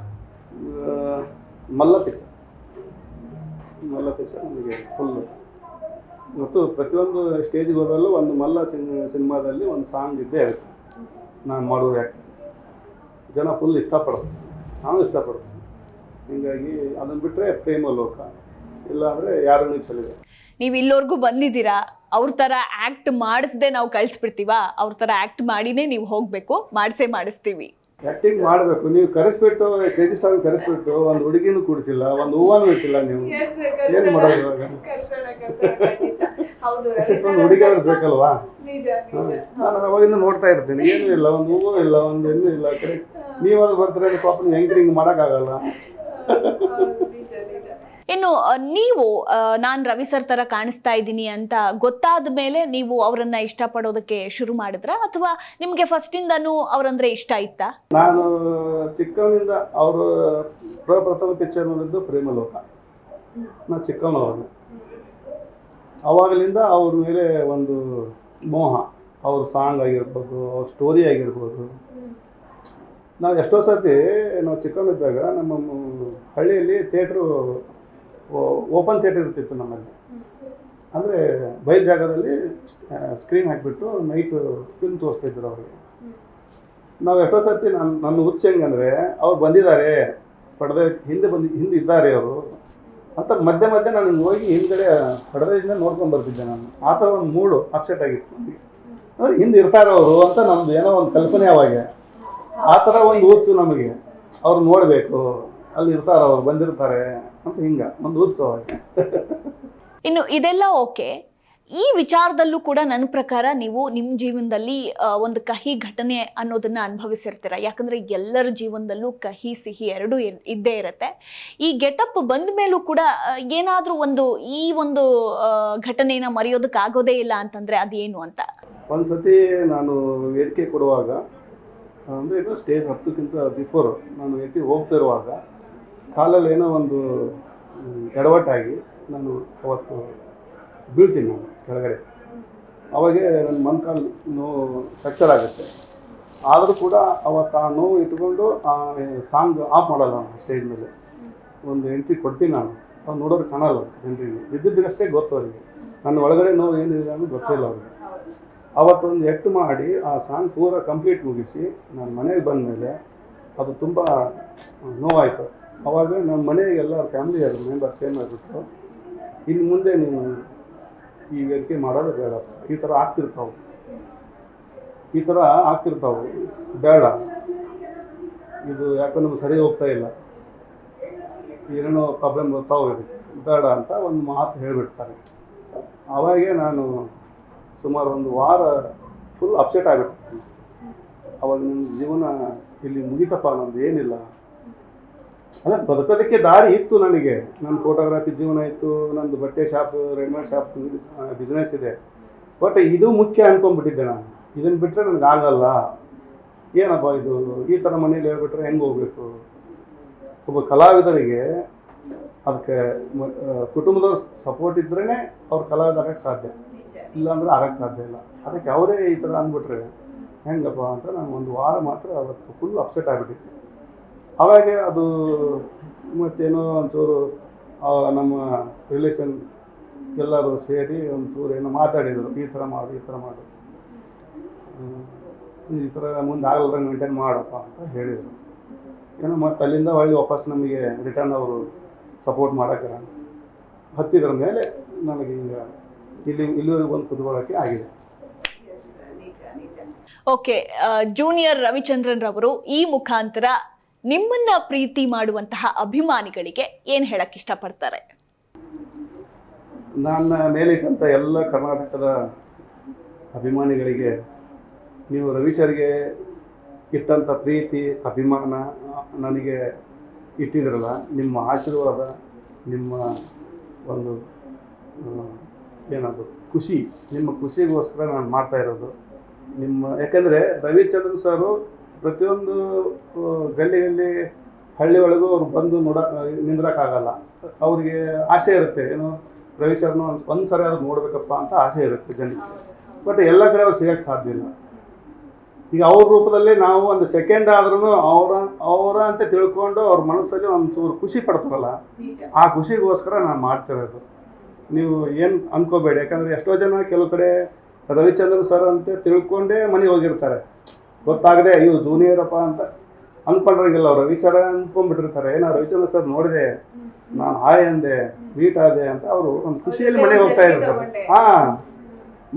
[SPEAKER 2] ಮಲ್ಲ ಪಿಕ್ಚರ್ ಮಲ್ಲ ಪಿಕ್ಚರ್ ನನಗೆ ಫುಲ್ ಮತ್ತು ಪ್ರತಿಯೊಂದು ಸ್ಟೇಜ್ಗೆ ಹೋದಲ್ಲೂ ಒಂದು ಮಲ್ಲ ಸಿನ್ ಸಿನಿಮಾದಲ್ಲಿ ಒಂದು ಸಾಂಗ್ ಇದ್ದೇ ಇರುತ್ತೆ. ನಾನು ಮಾಡುವ ಯಾಕೆ ಜನ ಫುಲ್ ಇಷ್ಟಪಡೋದು. ನಾನು ಇಷ್ಟಪಡ್ತೀನಿ ಹೀಗಾಗಿ ಅದನ್ನು ಬಿಟ್ಟರೆ ಪ್ರೇಮ ಲೋಕ. ಇಲ್ಲಾಂದರೆ ಯಾರನ್ನೂ ಚಲಿದೆ
[SPEAKER 1] ನೀವು ಇಲ್ಲಿವರೆಗೂ ಬಂದಿದ್ದೀರಾ? ಅವ್ರ ಥರ ಆಕ್ಟ್ ಮಾಡಿಸ್ದೆ ನಾವು ಕಳಿಸ್ಬಿಡ್ತೀವಾ? ಅವ್ರ ಥರ ಆಕ್ಟ್ ಮಾಡಿನೇ ನೀವು ಹೋಗಬೇಕು ಮಾಡಿಸೇ ಮಾಡಿಸ್ತೀವಿ.
[SPEAKER 2] ಆಕ್ಟಿಂಗ್ ಮಾಡಬೇಕು. ನೀವು ಕರೆಸ್ಬಿಟ್ಟು ಕೆ ಜಿ ಸಾಂಗ್ ಕರೆಸ್ಬಿಟ್ಟು ಒಂದು ಹುಡುಗಿನೂ ಕೂಡಿಸಿಲ್ಲ ಒಂದು ಹೂವನೂ ಇಟ್ಟಿಲ್ಲ ನೀವು. ಏನು ಮಾಡೋದು ಇವಾಗ? ಅಷ್ಟೊಂದು
[SPEAKER 3] sir
[SPEAKER 2] ಹುಡುಗಿಯಾದ್ರೂ ಬೇಕಲ್ವಾ?
[SPEAKER 3] ನಿಜ ನಿಜ.
[SPEAKER 2] ನಾನು ಅವಾಗಿಂದ ನೋಡ್ತಾ ಇರ್ತೀನಿ. ಏನೂ ಇಲ್ಲ ಒಂದು ಹೂವು ಇಲ್ಲ ಒಂದು ಹೆಣ್ಣು ಇಲ್ಲ ಕರೆಕ್ಟ್ ನೀವು ಅದು ಬರ್ತಾರೆ? ಪಾಪ ನೀವು ಹಿಂಗೆ ಮಾಡೋಕ್ಕಾಗಲ್ಲ.
[SPEAKER 1] ಇನ್ನು ನೀವು ನಾನು ರವಿ ಸರ್ ತರ ಕಾಣಿಸ್ತಾ ಇದ್ದೀನಿ ಅಂತ ಗೊತ್ತಾದ ಮೇಲೆ ನೀವು ಅವರನ್ನ ಇಷ್ಟಪಡೋದಕ್ಕೆ ಶುರು ಮಾಡಿದ್ರ? ಅಥವಾ ನಿಮ್ಗೆ ಫಸ್ಟ್ ಇಂದನೂ ಅವರಂದ್ರೆ ಇಷ್ಟ ಇತ್ತಾ?
[SPEAKER 2] ನಾನು ಚಿಕ್ಕವನಿಂದ ಅವರು ಪ್ರಪ್ರಥಮ ಪಿಕ್ಚರ್ ನೋಡಿದ್ದು ಪ್ರೇಮಲೋಕ. ನಾನು ಚಿಕ್ಕವನವನು. ಅವಾಗಲಿಂದ ಅವ್ರ ಮೇಲೆ ಒಂದು ಮೋಹ. ಅವ್ರ ಸಾಂಗ್ ಆಗಿರ್ಬೋದು, ಅವ್ರ ಸ್ಟೋರಿ ಆಗಿರ್ಬೋದು. ನಾವು ಎಷ್ಟೋ ಸತಿ ನಾವು ಚಿಕ್ಕವನಿದ್ದಾಗ ನಮ್ಮ ಹಳ್ಳಿಯಲ್ಲಿ ಥಿಯೇಟ್ರು ಓಪನ್ ಥಿಯೇಟರ್ ಇರ್ತಿತ್ತು ನಮ್ಮಲ್ಲಿ. ಅಂದರೆ ಬಯಲು ಜಾಗದಲ್ಲಿ ಸ್ಕ್ರೀನ್ ಹಾಕಿಬಿಟ್ಟು ನೈಟು ಫಿಲ್ಮ್ ತೋರಿಸ್ತಿದ್ರು ಅವ್ರಿಗೆ ನಾವು ಎಷ್ಟೋ ಸರ್ತಿ ನನ್ನ ನನ್ನ ಹುಚ್ಚ ಹೆಂಗಂದರೆ ಅವ್ರು ಬಂದಿದ್ದಾರೆ, ಪಡದೆ ಹಿಂದೆ ಬಂದು, ಹಿಂದೆ ಇದ್ದಾರೆ ಅವರು. ಅಂತ ಮಧ್ಯೆ ಮಧ್ಯೆ ನಾನು ಹಿಂಗ್ ಹಿಂದ್ಗಡೆ ಪಡೆದಿಂದ ನೋಡ್ಕೊಂಡು ಬರ್ತಿದ್ದೆ ನಾನು. ಆ ಥರ ಒಂದು ಮೂಡು ಅಪ್ಸೆಟ್ ಆಗಿತ್ತು ನನಗೆ. ಅಂದರೆ ಹಿಂದೆ ಇರ್ತಾರೆ ಅವರು ಅಂತ ನಮ್ದು ಏನೋ ಒಂದು ಕಲ್ಪನೆ ಅವಾಗ. ಆ ಥರ ಒಂದು ಹುಚ್ಚು ನಮಗೆ. ಅವ್ರು ನೋಡಬೇಕು. ಅಲ್ಲಿ ಇರ್ತಾರೆ ಅವ್ರು, ಬಂದಿರ್ತಾರೆ. ಅಂತ ಹಿಂಗೆ ಒಂದು ಉತ್ಸವ
[SPEAKER 1] ಇನ್ನು ಇದೆಲ್ಲ ಓಕೆ. ಈ ವಿಚಾರದಲ್ಲೂ ಕೂಡ ನನ್ನ ಪ್ರಕಾರ ನೀವು ನಿಮ್ಮ ಜೀವನದಲ್ಲಿ ಒಂದು ಕಹಿ ಘಟನೆ ಅನ್ನೋದನ್ನ ಅನುಭವಿಸಿರ್ತೀರ. ಯಾಕಂದ್ರೆ ಎಲ್ಲರ ಜೀವನದಲ್ಲೂ ಕಹಿ ಸಿಹಿ ಎರಡೂ ಇದ್ದೇ ಇರುತ್ತೆ. ಈ ಗೆಟಪ್ ಬಂದ ಮೇಲೂ ಕೂಡ ಏನಾದರೂ ಒಂದು ಈ ಒಂದು ಘಟನೆನ ಮರೆಯೋದಕ್ಕೆ ಆಗೋದೇ ಇಲ್ಲ ಅಂತಂದ್ರೆ ಅದೇನು ಅಂತ?
[SPEAKER 2] ಒಂದು ಸತಿ ನಾನು ವೇದಿಕೆ ಕೊಡುವಾಗ ಅಂದರೆ ಸ್ಟೇಜ್ ಹತ್ತಕ್ಕಿಂತ ಬಿಫೋರ್ ನಾನು ವೇದಿಕೆ ಹೋಗ್ತಾ ಇರುವಾಗ ಕಾಲಲ್ಲಿ ಏನೋ ಒಂದು ಎಡವಟ್ಟಾಗಿ ನಾನು ಅವತ್ತು ಬೀಳ್ತೀನಿ ನಾನು ಕೆಳಗಡೆ. ಅವಾಗೆ ನನ್ನ ಮೊಣಕಾಲು ನೋವು ಫ್ರ್ಯಾಕ್ಚರ್ ಆಗುತ್ತೆ. ಆದರೂ ಕೂಡ ಅವತ್ತು ಆ ನೋವು ಇಟ್ಕೊಂಡು ಆ ಸಾಂಗ್ ಆಫ್ ಮಾಡಲ್ಲ ನಾನು ಸ್ಟೇಜ್ ಮೇಲೆ. ಒಂದು ಎಂಟ್ರಿ ಕೊಡ್ತೀನಿ ನಾನು. ಅವ್ರು ನೋಡೋರು ಕಾಣಲ್ಲ ಜನರಿಗೆ. ಇದ್ದಿದ್ದಷ್ಟೇ ಗೊತ್ತು ಅವರಿಗೆ. ನನ್ನ ಒಳಗಡೆ ನೋವು ಏನಿದೆ ಅನ್ನೋದು ಗೊತ್ತಿಲ್ಲ ಅವ್ರಿಗೆ. ಅವತ್ತೊಂದು ಎಟ್ಟು ಮಾಡಿ ಆ ಸಾಂಗ್ ಪೂರ ಕಂಪ್ಲೀಟ್ ಮುಗಿಸಿ ನಾನು ಮನೆಗೆ ಬಂದ ಮೇಲೆ ಅದು ತುಂಬ ನೋವಾಯಿತು. ಅವಾಗ ನಮ್ಮ ಮನೆಗೆ ಎಲ್ಲ ಫ್ಯಾಮಿಲಿ ಮೆಂಬರ್ಸ್ ಏನು ಇನ್ನು ಮುಂದೆ ನೀವು ಈ ವೇದಿಕೆ ಮಾಡೋದು ಬೇಡ. ಈ ಥರ ಆಗ್ತಿರ್ತಾವೆ. ಈ ಥರ ಆಗ್ತಿರ್ತಾವೆ. ಬೇಡ. ಇದು ಯಾಕೋ ನಮ್ಗೆ ಸರಿ ಹೋಗ್ತಾ ಇಲ್ಲ. ಏನೇನೋ ಪ್ರಾಬ್ಲಮ್ ಬರ್ತಾವೆ ಬೇಡ ಅಂತ ಒಂದು ಮಾತು ಹೇಳಿಬಿಡ್ತಾರೆ. ಅವಾಗೆ ನಾನು ಸುಮಾರು ಒಂದು ವಾರ ಫುಲ್ ಅಪ್ಸೆಟ್ ಆಗಿಬಿಡ್ತೀನಿ ಅವಾಗ ನನ್ನ ಜೀವನ ಇಲ್ಲಿ ಮುಗಿತಪ್ಪ ನಂದು ಏನಿಲ್ಲ. ಅಲ್ಲ ಬದುಕೋದಕ್ಕೆ ದಾರಿ ಇತ್ತು ನನಗೆ. ನನ್ನ ಫೋಟೋಗ್ರಾಫಿ ಜೀವನ ಇತ್ತು, ನಂದು ಬಟ್ಟೆ ಶಾಪ್ ರೆಡಿಮೇಡ್ ಶಾಪ್ ಬಿಸ್ನೆಸ್ ಇದೆ. ಬಟ್ ಇದು ಮುಖ್ಯ ಅನ್ಕೊಂಡ್ಬಿಟ್ಟಿದ್ದೆ ನಾನು. ಇದನ್ನು ಬಿಟ್ಟರೆ ನನಗೆ ಆಗಲ್ಲ. ಏನಪ್ಪ ಇದು? ಈ ಥರ ಮನೇಲಿ ಹೇಳ್ಬಿಟ್ರೆ ಹೆಂಗೆ ಹೋಗ್ಬೇಕು? ಒಬ್ಬ ಕಲಾವಿದರಿಗೆ ಅದಕ್ಕೆ ಕುಟುಂಬದವ್ರ ಸಪೋರ್ಟ್ ಇದ್ರೇ ಅವ್ರು ಕಲಾವಿದ ಆಗಕ್ಕೆ ಸಾಧ್ಯ.
[SPEAKER 3] ಇಲ್ಲ
[SPEAKER 2] ಇಲ್ಲಾಂದ್ರೆ ಆಗಕ್ಕೆ ಸಾಧ್ಯ ಇಲ್ಲ. ಅದಕ್ಕೆ ಅವರೇ ಈ ಥರ ಅಂದ್ಬಿಟ್ರೆ ಹೆಂಗಪ್ಪ ಅಂತ ನಾನು ಒಂದು ವಾರ ಮಾತ್ರ ಅವತ್ತು ಫುಲ್ ಅಪ್ಸೆಟ್ ಆಗಿಬಿಟ್ಟಿದ್ದೆ. ಅವಾಗ ಅದು ಮತ್ತೇನೋ ಒಂಚೂರು ನಮ್ಮ ರಿಲೇಷನ್ ಎಲ್ಲರೂ ಸೇರಿ ಒಂಚೂರು ಏನೋ ಮಾತಾಡಿದರು. ಈ ಥರ ಮಾಡು, ಈ ಥರ ಮಾಡು. ಈ ಥರ ಮುಂದೆ ಆಗಲ್ಲ ಮೇಂಟೈನ್ ಮಾಡಪ್ಪ ಅಂತ ಹೇಳಿದರು. ಏನೋ ಮತ್ತು ಅಲ್ಲಿಂದ ಹೊಳ್ಳಿ ವಾಪಸ್ ನಮಗೆ ರಿಟರ್ನ್ ಅವರು ಸಪೋರ್ಟ್ ಮಾಡೋಕ್ಕೆ ಹತ್ತಿದ್ರ ಮೇಲೆ ನನಗೆ ಈಗ ಇಲ್ಲಿ, ಇಲ್ಲಿವರೆಗೆ ಬಂದು ಕುತ್ಕೊಳ್ಳೋಕ್ಕೆ ಆಗಿದೆ.
[SPEAKER 1] ಓಕೆ ಜೂನಿಯರ್ ರವಿಚಂದ್ರನ್ ರವರು ಈ ಮುಖಾಂತರ ನಿಮ್ಮನ್ನ ಪ್ರೀತಿ ಮಾಡುವಂತಹ ಅಭಿಮಾನಿಗಳಿಗೆ ಏನ್ ಹೇಳಕ್ ಇಷ್ಟಪಡ್ತಾರೆ?
[SPEAKER 2] ನನ್ನ ಮೇಲಿಟ್ಟಂಥ ಎಲ್ಲ ಕರ್ನಾಟಕದ ಅಭಿಮಾನಿಗಳಿಗೆ, ನೀವು ರವಿ ಸರ್ಗೆ ಇಟ್ಟಂಥ ಪ್ರೀತಿ, ಅಭಿಮಾನ ನನಗೆ ಇಟ್ಟಿದ್ರಲ್ಲ, ನಿಮ್ಮ ಆಶೀರ್ವಾದ, ನಿಮ್ಮ ಒಂದು ಏನದು ಖುಷಿ, ನಿಮ್ಮ ಖುಷಿಗೋಸ್ಕರ ನಾನು ಮಾಡ್ತಾ ಇರೋದು. ನಿಮ್ಮ, ಯಾಕೆಂದರೆ ರವಿಚಂದ್ರನ್ ಸರು ಪ್ರತಿಯೊಂದು ಗಲ್ಲಿ ಗಲ್ಲಿ ಹಳ್ಳಿ ಒಳಗೂ ಅವ್ರು ಬಂದು ನೋಡ ನಿಂದ್ರಕ್ಕಾಗಲ್ಲ. ಅವ್ರಿಗೆ ಆಸೆ ಇರುತ್ತೆ. ಏನು ರವಿ ಸರ್ನ ಒಂದು ಒಂದು ಸರಿ ಆದ್ರೂ ನೋಡ್ಬೇಕಪ್ಪ ಅಂತ ಆಸೆ ಇರುತ್ತೆ ಜನಕ್ಕೆ ಬಟ್ ಎಲ್ಲ ಕಡೆ ಅವ್ರು ಸಿಗಕ್ಕೆ ಸಾಧ್ಯ ಇಲ್ಲ. ಈಗ ಅವ್ರ ರೂಪದಲ್ಲಿ ನಾವು ಒಂದು ಸೆಕೆಂಡ್ ಆದ್ರೂ ಅವರ ಅವರ ಅಂತ ತಿಳ್ಕೊಂಡು ಅವ್ರ ಮನಸ್ಸಲ್ಲಿ ಒಂದು ಚೂರು ಖುಷಿ ಪಡ್ತಾರಲ್ಲ ಆ ಖುಷಿಗೋಸ್ಕರ ನಾನು ಮಾಡ್ತಿರೋದು. ನೀವು ಏನು ಅನ್ಕೋಬೇಡಿ. ಯಾಕಂದರೆ ಎಷ್ಟೋ ಜನ ಕೆಲವು ಕಡೆ ರವಿಚಂದ್ರನ್ ಸರ್ ಅಂತ ತಿಳ್ಕೊಂಡೇ ಮನೆಗೆ ಹೋಗಿರ್ತಾರೆ. ಗೊತ್ತಾಗದೆ ಇವ್ರು ಜೂನಿಯರಪ್ಪ ಅಂತ ಅನ್ಕೊಂಡ್ರಂಗಿಲ್ಲ ಅವ್ರು. ರವಿ ಸರ್ ಅಂದ್ಕೊಂಡ್ಬಿಟ್ಟಿರ್ತಾರೆ ಏನೋ ರವಿಚಂದ್ರ ಸರ್ ನೋಡಿದೆ ನಾನು ಹಾಯ್ ಅಂದೆ ಮೀಟ್ ಆದೆ ಅಂತ ಅವರು ಒಂದು ಖುಷಿಯಲ್ಲಿ ಮನೆಗೆ ಹೋಗ್ತಾ ಇರ್ತಾರೆ. ಹಾಂ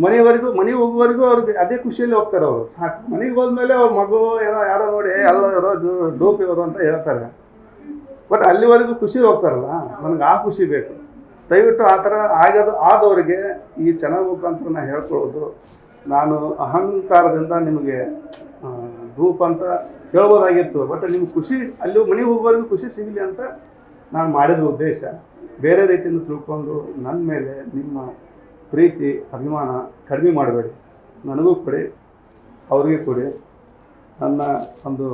[SPEAKER 2] ಮನೆವರೆಗೂ ಮನೆಗೆ ಹೋಗುವವರೆಗೂ ಅವ್ರಿಗೆ ಅದೇ ಖುಷಿಯಲ್ಲಿ ಹೋಗ್ತಾರೆ ಅವರು. ಸಾಕು. ಮನೆಗೆ ಹೋದ್ಮೇಲೆ ಅವ್ರ ಮಗು ಏನೋ ಯಾರೋ ನೋಡಿ ಎಲ್ಲ ಇವರು ಡೋಪ್ ಇವರು ಅಂತ ಹೇಳ್ತಾರೆ. ಬಟ್ ಅಲ್ಲಿವರೆಗೂ ಖುಷಿ ಹೋಗ್ತಾರಲ್ಲ ನನಗೆ ಆ ಖುಷಿ ಬೇಕು. ದಯವಿಟ್ಟು ಆ ಥರ ಆಗೋದು ಆದವರಿಗೆ ಈ ಚೆನ್ನಾಗಿ ಮುಖಾಂತರ ನಾನು ಹೇಳ್ಕೊಳ್ಳೋದು. ನಾನು ಅಹಂಕಾರದಿಂದ ನಿಮಗೆ ಧೂಪ ಅಂತ ಹೇಳ್ಬೋದಾಗಿತ್ತು. ಬಟ್ ನಿಮ್ಗೆ ಖುಷಿ ಅಲ್ಲಿ ಮನೆಗೆ ಹೋಗುವವರೆಗೂ ಖುಷಿ ಸಿಗಲಿ ಅಂತ ನಾನು ಮಾಡಿದ ಉದ್ದೇಶ. ಬೇರೆ ರೀತಿಯಿಂದ ತಿಳ್ಕೊಂಡು ನನ್ನ ಮೇಲೆ ನಿಮ್ಮ ಪ್ರೀತಿ, ಅಭಿಮಾನ ಕಡಿಮೆ ಮಾಡಬೇಡಿ. ನನಗೂ ಕೊಡಿ, ಅವ್ರಿಗೆ ಕೊಡಿ. ನನ್ನ ಒಂದು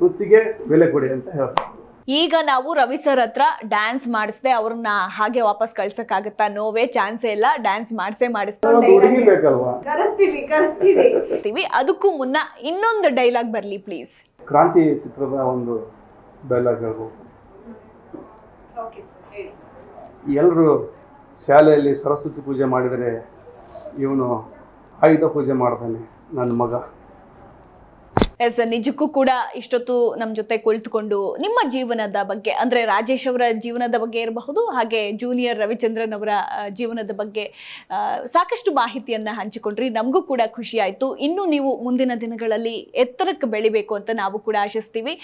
[SPEAKER 2] ವೃತ್ತಿಗೆ ಬೆಲೆ ಕೊಡಿ ಅಂತ ಹೇಳ್ತೀನಿ.
[SPEAKER 1] ಈಗ ನಾವು ರವಿ ಸರ್ ಹತ್ರ ಡ್ಯಾನ್ಸ್ ಮಾಡಿಸ್ದೆ ಅವ್ರನ್ನ ಹಾಗೆ ವಾಪಸ್ ಕಳ್ಸಕ್ಕಾಗತ್ತಾ? ನೋವೇ ಚಾನ್ಸೇ ಇಲ್ಲ. ಡ್ಯಾನ್ಸ್ ಮಾಡಿಸೇ ಮಾಡಿಸ್ತೀವಿ ಅದಕ್ಕೂ ಮುನ್ನ ಇನ್ನೊಂದು ಡೈಲಾಗ್ ಬರ್ಲಿ ಪ್ಲೀಸ್
[SPEAKER 2] ಕ್ರಾಂತಿ ಚಿತ್ರದ ಒಂದು ಡೈಲಾಗ್ ಹೇಳ್ಬೋದು.
[SPEAKER 3] ಓಕೆ ಸರ್ ಹೇಳಿ.
[SPEAKER 2] ಎಲ್ಲರೂ ಶಾಲೆಯಲ್ಲಿ ಸರಸ್ವತಿ ಪೂಜೆ ಮಾಡಿದರೆ ಇವನು ಆಯುಧ ಪೂಜೆ ಮಾಡ್ತಾನೆ ನನ್ನ ಮಗ.
[SPEAKER 1] ಎಸ್ ನಿಜಕ್ಕೂ ಕೂಡ ಇಷ್ಟೊತ್ತು ನಮ್ಮ ಜೊತೆ ಕುಳಿತುಕೊಂಡು ನಿಮ್ಮ ಜೀವನದ ಬಗ್ಗೆ, ಅಂದ್ರೆ ರಾಜೇಶ್ ಅವರ ಜೀವನದ ಬಗ್ಗೆ ಇರಬಹುದು, ಹಾಗೆ ಜೂನಿಯರ್ ರವಿಚಂದ್ರನ್ ಅವರ ಜೀವನದ ಬಗ್ಗೆ ಸಾಕಷ್ಟು ಮಾಹಿತಿಯನ್ನ ಹಂಚಿಕೊಂಡ್ರಿ. ನಮಗೂ ಕೂಡ ಖುಷಿ ಆಯ್ತು. ಇನ್ನು ನೀವು ಮುಂದಿನ ದಿನಗಳಲ್ಲಿ ಎತ್ತರಕ್ಕೆ ಬೆಳಿಬೇಕು ಅಂತ ನಾವು ಕೂಡ ಆಶಿಸ್ತೀವಿ.